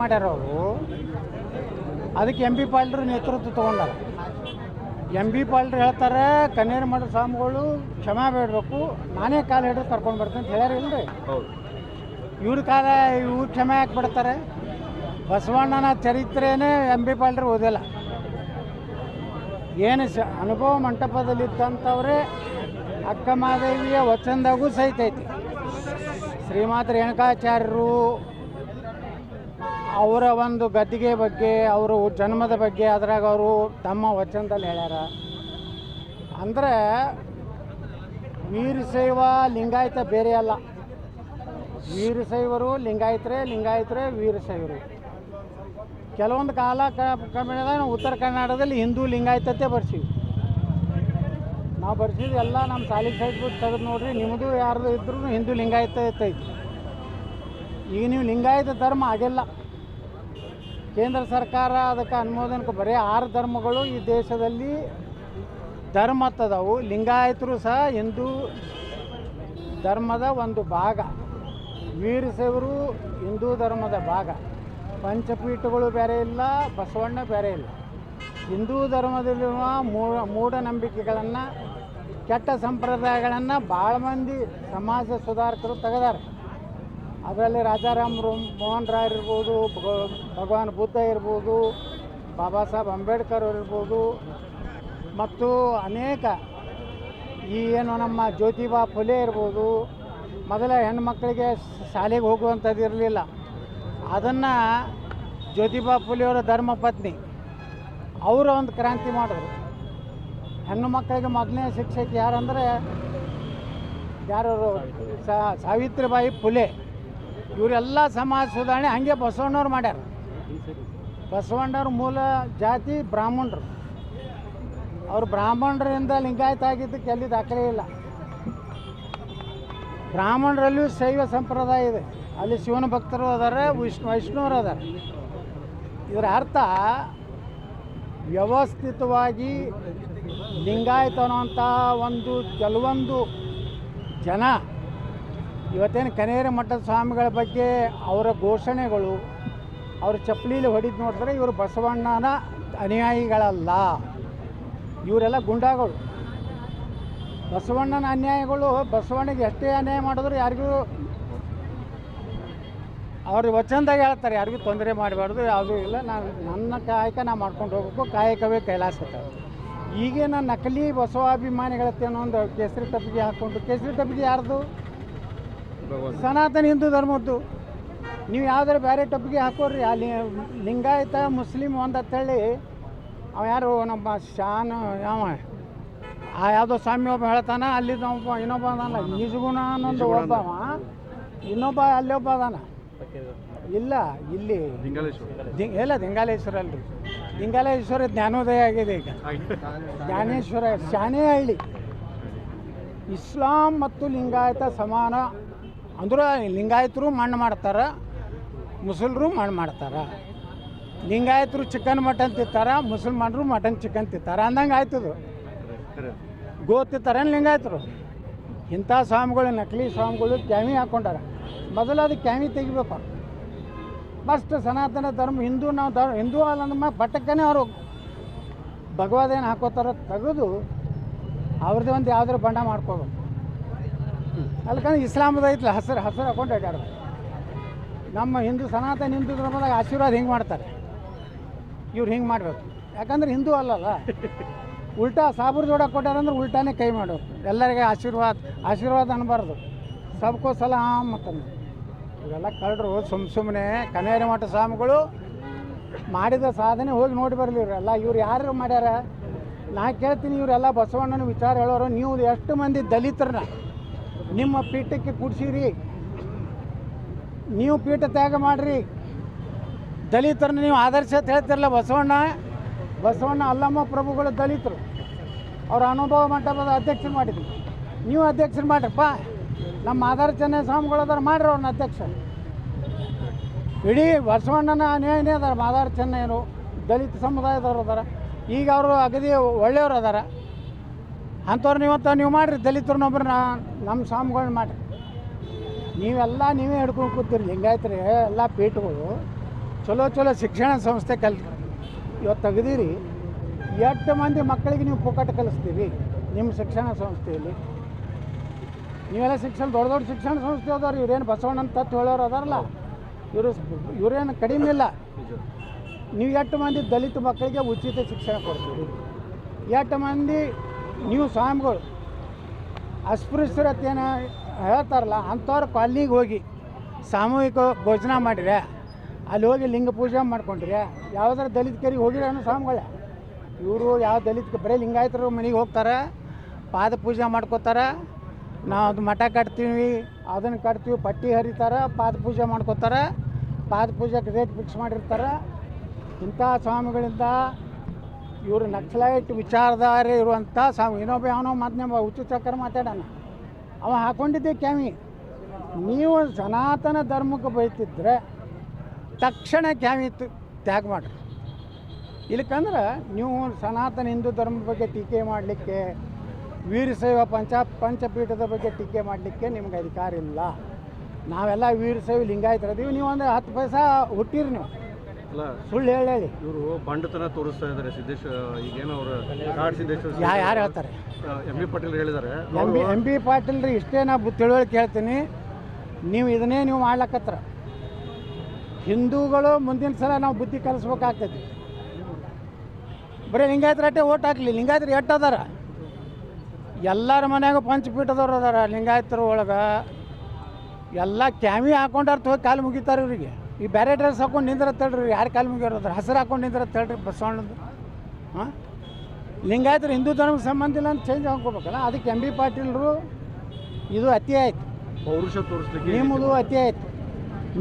ಮಾಡ್ಯಾರ ಅವರು ಅದಕ್ಕೆ ಎಂ ಬಿ ಪಾಲ್ರು ನೇತೃತ್ವ ತಗೊಂಡಾರ. ಎಂ ಬಿ ಪಾಲ್ರು ಹೇಳ್ತಾರೆ ಕನ್ನೇರ ಮಠ ಸ್ವಾಮಿಗಳು ಕ್ಷಮ ಬೇಡಬೇಕು. ನಾನೇ ಕಾಲು ಹಿಡಿದು ಕರ್ಕೊಂಡು ಬರ್ತೀನಿ. ಅಂತ ಹೇಳ್ಯಾರ ಇಲ್ರಿ. ಇವ್ರ ಕಾಲ ಇವ್ರು ಕ್ಷಮೆ ಯಾಕೆ ಬಿಡ್ತಾರೆ? ಬಸವಣ್ಣನ ಚರಿತ್ರೆನೇ ಎಂ ಬಿ ಪಾಲ್ರು ಓದಿಲ್ಲ. ಏನು ಸ ಅನುಭವ ಮಂಟಪದಲ್ಲಿದ್ದಂಥವ್ರೆ ಅಕ್ಕ ಮಹಾದೇವಿಯ ವಚನದಾಗೂ ಸಹಿತ ಐತಿ. ಶ್ರೀಮಾತ ರೇಣುಕಾಚಾರ್ಯರು ಅವರ ಒಂದು ಗದ್ದಿಗೆ ಬಗ್ಗೆ, ಅವರು ಜನ್ಮದ ಬಗ್ಗೆ, ಅದ್ರಾಗ ಅವರು ತಮ್ಮ ವಚನದಲ್ಲಿ ಹೇಳ್ಯಾರ. ಅಂದರೆ ವೀರಶೈವ ಲಿಂಗಾಯತ ಬೇರೆ ಅಲ್ಲ. ವೀರಶೈವರು ಲಿಂಗಾಯತ್ರೆ ಲಿಂಗಾಯತ್ರೆ ವೀರಶೈವರು ಕೆಲವೊಂದು ಕಾಲ ಕಮ್ಮಿದಾಗ ನಾವು ಉತ್ತರ ಕರ್ನಾಟಕದಲ್ಲಿ ಹಿಂದೂ ಲಿಂಗಾಯತತೆ ಬರ್ಸೀವಿ. ನಾವು ಬರ್ಸಿದ್ದು ಎಲ್ಲ ನಮ್ಮ ಸಾಲಿಗೆ ಸೈಡ್ ಬಿಟ್ಟು ತೆಗೆದು ನೋಡ್ರಿ ನಿಮ್ಮದು ಯಾರ್ದು ಇದ್ರೂ ಹಿಂದೂ ಲಿಂಗಾಯತ ಐತಿ. ಈಗ ನೀವು ಲಿಂಗಾಯತ ಧರ್ಮ ಆಗಿಲ್ಲ ಕೇಂದ್ರ ಸರ್ಕಾರ ಅದಕ್ಕೆ ಅನುಮೋದನೆ ಬರೀ ಆರು ಧರ್ಮಗಳು ಈ ದೇಶದಲ್ಲಿ ಧರ್ಮ ತದವು ಲಿಂಗಾಯತರು ಸಹ ಹಿಂದೂ ಧರ್ಮದ ಒಂದು ಭಾಗ. ವೀರಶೈವರು ಹಿಂದೂ ಧರ್ಮದ ಭಾಗ. ಪಂಚಪೀಠಗಳು ಬೇರೆ ಇಲ್ಲ, ಬಸವಣ್ಣ ಬೇರೆ ಇಲ್ಲ. ಹಿಂದೂ ಧರ್ಮದಲ್ಲಿರುವ ಮೂಢ, ಮೂಢನಂಬಿಕೆಗಳನ್ನು, ಕೆಟ್ಟ ಸಂಪ್ರದಾಯಗಳನ್ನು ಭಾಳ ಮಂದಿ ಸಮಾಜ ಸುಧಾರಕರು ತೆಗೆದಾರೆ. ಅದರಲ್ಲಿ ರಾಜಾರಾಮ್ ಮೋಹನ್ ರಾಯ್ ಇರ್ಬೋದು, ಭಗ- ಭಗವಾನ್ ಬುದ್ಧ ಇರ್ಬೋದು, ಬಾಬಾ ಸಾಹೇಬ್ ಅಂಬೇಡ್ಕರ್ ಇರ್ಬೋದು. ಮತ್ತು ಅನೇಕ ಈ ಏನು ನಮ್ಮ ಜ್ಯೋತಿಬಾ ಫುಲೆ ಇರ್ಬೋದು. ಮೊದಲ ಹೆಣ್ಮಕ್ಳಿಗೆ ಶಾಲೆಗೆ ಹೋಗುವಂಥದ್ದು ಇರಲಿಲ್ಲ. ಅದನ್ನು ಜ್ಯೋತಿಬಾ ಫುಲೆಯವರ ಧರ್ಮಪತ್ನಿ, ಅವರ ಒಂದು ಕ್ರಾಂತಿ ಮಾಡಿದ್ರು. ಹೆಣ್ಣು ಮಕ್ಕಳಿಗೆ ಮೊದಲನೇ ಶಿಕ್ಷಕಿ ಯಾರಂದರೆ ಯಾರು ಸಾವಿತ್ರಿಬಾಯಿ ಫುಲೆ. ಇವರೆಲ್ಲ ಸಮಾಜ ಸುಧಾರಣೆ ಹಾಗೆ ಬಸವಣ್ಣವ್ರು ಮಾಡ್ಯಾರ. ಬಸವಣ್ಣವ್ರ ಮೂಲ ಜಾತಿ ಬ್ರಾಹ್ಮಣರು. ಅವ್ರು ಬ್ರಾಹ್ಮಣರಿಂದ ಲಿಂಗಾಯತ ಆಗಿದ್ದಕ್ಕೆ ಎಲ್ಲಿ ದಾಖಲೆ ಇಲ್ಲ. ಬ್ರಾಹ್ಮಣರಲ್ಲಿಯೂ ಶೈವ ಸಂಪ್ರದಾಯ ಇದೆ. ಅಲ್ಲಿ ಶಿವನ ಭಕ್ತರು ಅದಾರೆ, ವಿಷ್ಣು, ವೈಷ್ಣವರು ಅದಾರೆ. ಇದರ ಅರ್ಥ ವ್ಯವಸ್ಥಿತವಾಗಿ ಲಿಂಗಾಯತ ಅನ್ನುವಂಥ ಒಂದು ಕೆಲವೊಂದು ಜನ ಇವತ್ತೇನು ಕನೇರ ಮಠದ ಸ್ವಾಮಿಗಳ ಬಗ್ಗೆ ಅವರ ಘೋಷಣೆಗಳು, ಅವರು ಚಪ್ಪಲಿಲಿ ಹೊಡಿದು ನೋಡಿದ್ರೆ ಇವರು ಬಸವಣ್ಣನ ಅನುಯಾಯಿಗಳಲ್ಲ. ಇವರೆಲ್ಲ ಗುಂಡಾಗಳು. ಬಸವಣ್ಣನ ಅನ್ಯಾಯಗಳು, ಬಸವಣ್ಣಗೆ ಎಷ್ಟೇ ಅನ್ಯಾಯ ಮಾಡಿದ್ರು ಯಾರಿಗೂ ಅವ್ರ ವಚನದಾಗ ಹೇಳ್ತಾರೆ, ಯಾರಿಗೂ ತೊಂದರೆ ಮಾಡಬಾರ್ದು, ಯಾವುದೂ ಇಲ್ಲ. ನಾನು, ನನ್ನ ಕಾಯಕ ನಾ ಮಾಡ್ಕೊಂಡು ಹೋಗ್ಬೇಕು, ಕಾಯಕವೇ ಕೈಲಾಸ ಈಗಿನ ನಕಲಿ ಬಸವಾಭಿಮಾನಿಗಳತ್ತೇನೋ ಒಂದು ಕೇಸರಿ ತಪ್ಪಿಗೆ ಹಾಕ್ಕೊಂಡು, ಕೇಸರಿ ತಪ್ಪಿಗೆ ಯಾರ್ದು? ಸನಾತನ ಹಿಂದೂ ಧರ್ಮದ್ದು. ನೀವು ಯಾವ್ದಾರು ಬೇರೆ ಟಪ್ಪಿಗೆ ಹಾಕೋರಿ ಅಲ್ಲಿ ಲಿಂಗಾಯತ ಮುಸ್ಲಿಮ್ ಒಂದು ಅಂತೇಳಿ ಅವ ಯಾರು ನಮ್ಮ ಶಾನ್ ಯಾವ ಆ ಯಾವುದೋ ಸ್ವಾಮಿ ಒಬ್ಬ ಹೇಳ್ತಾನ ಅಲ್ಲಿ ಒಬ್ಬ ಇನ್ನೊಬ್ಬ ಅದಾನ ನಿಜಗುಣ ಅನ್ನೊಂದು ಒಬ್ಬವ ಇನ್ನೊಬ್ಬ ಅಲ್ಲಿ ಒಬ್ಬ ಅದಾನ. ಇಲ್ಲ ಇಲ್ಲಿ ಇಲ್ಲ ದಿಂಗಾಲೇಶ್ವರ ಅಲ್ರಿ. ದಿಂಗಾಲೇಶ್ವರ ಜ್ಞಾನೋದಯ ಆಗಿದೆ ಈಗ. ಜ್ಞಾನೇಶ್ವರ ಶಾನೇಹಳ್ಳಿ ಇಸ್ಲಾಂ ಮತ್ತು ಲಿಂಗಾಯತ ಸಮಾನ ಅಂದ್ರೆ ಲಿಂಗಾಯತರು ಮಣ್ಣು ಮಾಡ್ತಾರೆ, ಮುಸಲ್ರು ಮಣ್ಣು ಮಾಡ್ತಾರೆ. ಲಿಂಗಾಯತರು ಚಿಕನ್ ಮಟನ್ ತಿಂತಾರ, ಮುಸಲ್ಮಾನರು ಮಟನ್ ಚಿಕನ್ ತಿಂತಾರ ಅಂದಂಗೆ ಆಯ್ತದು ಗೋ ತಿಂತಾರೇನು ಲಿಂಗಾಯತರು? ಇಂಥ ಸ್ವಾಮಿಗಳು, ನಕಲಿ ಸ್ವಾಮಿಗಳು ಕ್ಯಾಮಿ ಹಾಕ್ಕೊಂಡಾರ ಮೊದಲು ಅದು ಕ್ಯಾಮಿ ತೆಗಿಬೇಕು. ಫಸ್ಟ್ ಸನಾತನ ಧರ್ಮ, ಹಿಂದೂ ನಾವು ಧರ್ಮ, ಹಿಂದೂ ಅಲ್ಲ ನಮ್ಮ ಪಟ್ಟಕ್ಕನೇ ಅವರು. ಭಗವದೇನು ಹಾಕೋತಾರ, ತೆಗೆದು ಅವ್ರದ್ದೇ ಒಂದು ಯಾವ್ದಾರು ಬಣ್ಣ ಮಾಡ್ಕೋಬೇಕು. ಅಲ್ಕಂದ್ರೆ ಇಸ್ಲಾಮದ ಐತಲ್ಲ ಹಸಿರು ಹಸಿರು ಹಾಕೊಂಡು ಅಡ್ಯಾಡ ನಮ್ಮ ಹಿಂದೂ ಸನಾತನ ಹಿಂದೂ ಧರ್ಮದಾಗ ಆಶೀರ್ವಾದ ಹಿಂಗೆ ಮಾಡ್ತಾರೆ. ಇವ್ರು ಹಿಂಗೆ ಮಾಡಬೇಕು. ಯಾಕಂದ್ರೆ ಹಿಂದೂ ಅಲ್ಲಲ್ಲ. ಉಲ್ಟಾ ಸಾಬರ್ ಜೋಡ ಕೊಟ್ಟಾರಂದ್ರೆ ಉಲ್ಟಾನೇ ಕೈ ಮಾಡೋರು. ಎಲ್ಲರಿಗೆ ಆಶೀರ್ವಾದ ಆಶೀರ್ವಾದ ಅನ್ಬಾರ್ದು. ಸಬ್ಕೋ ಸಲಾಮ್ ಅಂತಂದು ಇವೆಲ್ಲ ಕಳ್ಳರು, ಸುಮ್ ಸುಮ್ಮನೆ ಕನೇರಿ ಮಠ ಸ್ವಾಮಿಗಳು ಮಾಡಿದ ಸಾಧನೆ ಹೋಗಿ ನೋಡಿ ಬರಲಿ ಇವರೆಲ್ಲ ಇವ್ರು ಯಾರು ಮಾಡ್ಯಾರ? ನಾ ಕೇಳ್ತೀನಿ ಇವರೆಲ್ಲ ಬಸವಣ್ಣನ ವಿಚಾರ ಹೇಳೋರು. ನೀವು ಎಷ್ಟು ಮಂದಿ ದಲಿತರನ್ನ ನಿಮ್ಮ ಪೀಠಕ್ಕೆ ಕೂಡಿಸಿರಿ. ನೀವು ಪೀಠ ತ್ಯಾಗ ಮಾಡಿರಿ. ದಲಿತರನ್ನು ನೀವು ಆದರ್ಶ ಅಂತ ಹೇಳ್ತಿರಲ್ಲ ಬಸವಣ್ಣ. ಬಸವಣ್ಣ ಅಲ್ಲಮ್ಮ ಪ್ರಭುಗಳು ದಲಿತರು. ಅವ್ರ ಅನುಭವ ಮಂಟಪದ ಅಧ್ಯಕ್ಷರು ಮಾಡಿದ್ರು. ನೀವು ಅಧ್ಯಕ್ಷರು ಮಾಡ್ರಪ್ಪ ನಮ್ಮ ಆಧಾರ ಚೆನ್ನೈ ಸ್ವಾಮಿಗಳು ಅದಾರ, ಮಾಡ್ರಿ ಅವ್ರನ್ನ ಅಧ್ಯಕ್ಷ ಇಡೀ ಬಸವಣ್ಣನ ಅನ್ಯಾಯನೇ ಅದಾರ ಮಾದಾರ ಏನು? ದಲಿತ ಸಮುದಾಯದವ್ರು ಅದಾರ. ಈಗ ಅವರು ಅಗದಿ ಒಳ್ಳೆಯವ್ರು ಅದಾರ. ಅಂಥವ್ರನ್ನ ಇವತ್ತು ನೀವು ಮಾಡಿರಿ ದಲಿತರನ್ನೊಬ್ಬರನ್ನ ನಮ್ಮ ಸ್ವಾಮಿಗಳನ್ನ ಮಾಡಿರಿ. ನೀವೆಲ್ಲ ನೀವೇ ಹಿಡ್ಕೊಂಡು ಕೂತೀರಿ ಲಿಂಗಾಯತ್ರಿ ಎಲ್ಲ ಪೀಠಗಳು. ಚಲೋ ಚಲೋ ಶಿಕ್ಷಣ ಸಂಸ್ಥೆ ಕಲ್ ಇವತ್ತು ತೆಗ್ದಿರಿ. ಎಷ್ಟು ಮಂದಿ ಮಕ್ಕಳಿಗೆ ನೀವು ಪುಕ್ಕಟ ಕಲಿಸ್ತೀರಿ ನಿಮ್ಮ ಶಿಕ್ಷಣ ಸಂಸ್ಥೆಯಲ್ಲಿ? ನೀವೆಲ್ಲ ಶಿಕ್ಷಣ, ದೊಡ್ಡ ದೊಡ್ಡ ಶಿಕ್ಷಣ ಸಂಸ್ಥೆ ಅದಾರ ಇವ್ರೇನು ಬಸವಣ್ಣನ ತತ್ವ ಹೇಳೋರು ಅದಾರಲ್ಲ. ಇವರು ಇವರೇನು ಕಡಿಮೆ ಇಲ್ಲ. ನೀವು ಎಷ್ಟು ಮಂದಿ ದಲಿತ ಮಕ್ಕಳಿಗೆ ಉಚಿತ ಶಿಕ್ಷಣ ಕೊಡ್ತೀರಿ? ಎಷ್ಟು ಮಂದಿ ನೀವು ಸ್ವಾಮಿಗಳು ಅಸ್ಪೃಶ್ಯರತೆಯನ್ನು ಹೇಳ್ತಾರಲ್ಲ ಅಂಥವ್ರ ಕಾಲ್ನಿಗೆ ಹೋಗಿ ಸಾಮೂಹಿಕ ಭೋಜನ ಮಾಡಿರೆ ಅಲ್ಲಿ ಹೋಗಿ ಲಿಂಗ ಪೂಜೆ ಮಾಡ್ಕೊಂಡ್ರೆ ಯಾವುದಾರ ದಲಿತ ಕೆರಿಗೆ ಹೋಗಿರ ಸ್ವಾಮಿಗಳೇ? ಇವರು ಯಾವ ದಲಿತ ಬರೀ ಲಿಂಗಾಯತರು ಮನೆಗೆ ಹೋಗ್ತಾರೆ, ಪಾದ ಪೂಜೆ ಮಾಡ್ಕೋತಾರೆ, ನಾವು ಅದು ಮಠ ಕಟ್ತೀವಿ, ಅದನ್ನು ಕಟ್ತೀವಿ, ಪಟ್ಟಿ ಹರಿತಾರೆ, ಪಾದ ಪೂಜೆ ಮಾಡ್ಕೋತಾರೆ, ಪಾದ ಪೂಜೆಗೆ ರೇಟ್ ಫಿಕ್ಸ್ ಮಾಡಿರ್ತಾರೆ. ಇಂಥ ಸ್ವಾಮಿಗಳಿಂದ ಇವರು ನಕ್ಸಲೈಟ್ ವಿಚಾರಧಾರೆ ಇರುವಂಥ ಸಾ ಇನ್ನೊಬ್ಬ ಯಾವನೋ ಮಾತನ್ನ ಚಕ್ರ ಮಾತಾಡೋಣ. ಅವ ಹಾಕೊಂಡಿದ್ದೆ ಕ್ಯಾಮಿ. ನೀವು ಸನಾತನ ಧರ್ಮಕ್ಕೆ ಬೈತಿದ್ರೆ ತಕ್ಷಣ ಕ್ಯಾಮಿ ತ್ಯಾಗ ಮಾಡಿರಿ. ಇಲ್ಲಕಂದ್ರೆ ನೀವು ಸನಾತನ ಹಿಂದೂ ಧರ್ಮದ ಬಗ್ಗೆ ಟೀಕೆ ಮಾಡಲಿಕ್ಕೆ, ವೀರಶೈವ ಪಂಚ, ಪಂಚಪೀಠದ ಬಗ್ಗೆ ಟೀಕೆ ಮಾಡಲಿಕ್ಕೆ ನಿಮ್ಗೆ ಅಧಿಕಾರ ಇಲ್ಲ. ನಾವೆಲ್ಲ ವೀರಶೈವ ಲಿಂಗಾಯತರದೀವಿ ನೀವು ಒಂದು ಹತ್ತು ಪೈಸಾ ಹುಟ್ಟಿರಿ ನೀವು. ಅಲ್ಲ ಸುಳ್ಳು ಹೇಳಿ ಹೇಳಿ. ಇವರು ಬಂಡತನ ತೋರಿಸ್ತಾ ಇದ್ದಾರೆ ಸಿದ್ದೇಶ್ ಈಗೇನೋ ಅವರು ಕಾಡ್ ಸಿದ್ದೇಶ್ವರ ಯಾ ಯಾರು ಹೇಳ್ತಾರೆ? ಎಂ ಬಿ ಪಾಟೀಲ್ ಹೇಳಿದ್ದಾರೆ M B M B Patil ರೀ ಇಷ್ಟೇ ನಾ ತಿಳುವಳಿಕೆ ಹೇಳ್ತೀನಿ ನೀವು ಇದನ್ನೇ ನೀವು ಮಾಡ್ಲಕ್ಕತ್ತರ ಹಿಂದೂಗಳು ಮುಂದಿನ ಸಲ ನಾವು ಬುದ್ಧಿ ಕಲಿಸ್ಬೇಕಾಗ್ತೈತಿ. ಬರೀ ಲಿಂಗಾಯತರಟ್ಟೆ ಓಟ್ ಹಾಕ್ಲಿ ಲಿಂಗಾಯತರು ಎಟ್ಟ ಅದಾರ? ಎಲ್ಲರ ಮನ್ಯಾಗ ಪಂಚಪೀಠದವ್ರು ಅದಾರ ಲಿಂಗಾಯತರ ಒಳಗೆ. ಎಲ್ಲ ಕ್ಯಾಮಿ ಹಾಕೊಂಡಾರ್ತ ಹೋಗಿ ಕಾಲು ಮುಗಿತಾರೆ ಇವರಿಗೆ. ಈ ಬೇರೆ ಡ್ರೆಸ್ ಹಾಕೊಂಡು ನಿಂದ್ರ ಹೇಳ್ರಿ ಯಾರು ಕಾಲು ಮುಗಿಯೋರು ಹಸಿರು ಹಾಕೊಂಡು ನಿಂದ್ರ ಹೇಳ್ರಿ ಬಸವಣ್ಣದು. ಹಾಂ? ಲಿಂಗಾಯತರು ಹಿಂದೂ ಧರ್ಮಕ್ಕೆ ಸಂಬಂಧ ಇಲ್ಲ ಅಂತ ಚೇಂಜ್ ಹಾಕೋಬೇಕಲ್ಲ ಅದಕ್ಕೆ ಎಂ ಬಿ ಪಾಟೀಲ್ರು ಇದು ಅತಿ ಆಯ್ತು. ಪೌರುಷ ತೋರಿಸ್ಲಿಕ್ಕೆ ನಿಮ್ಮದು ಅತಿ ಆಯ್ತು.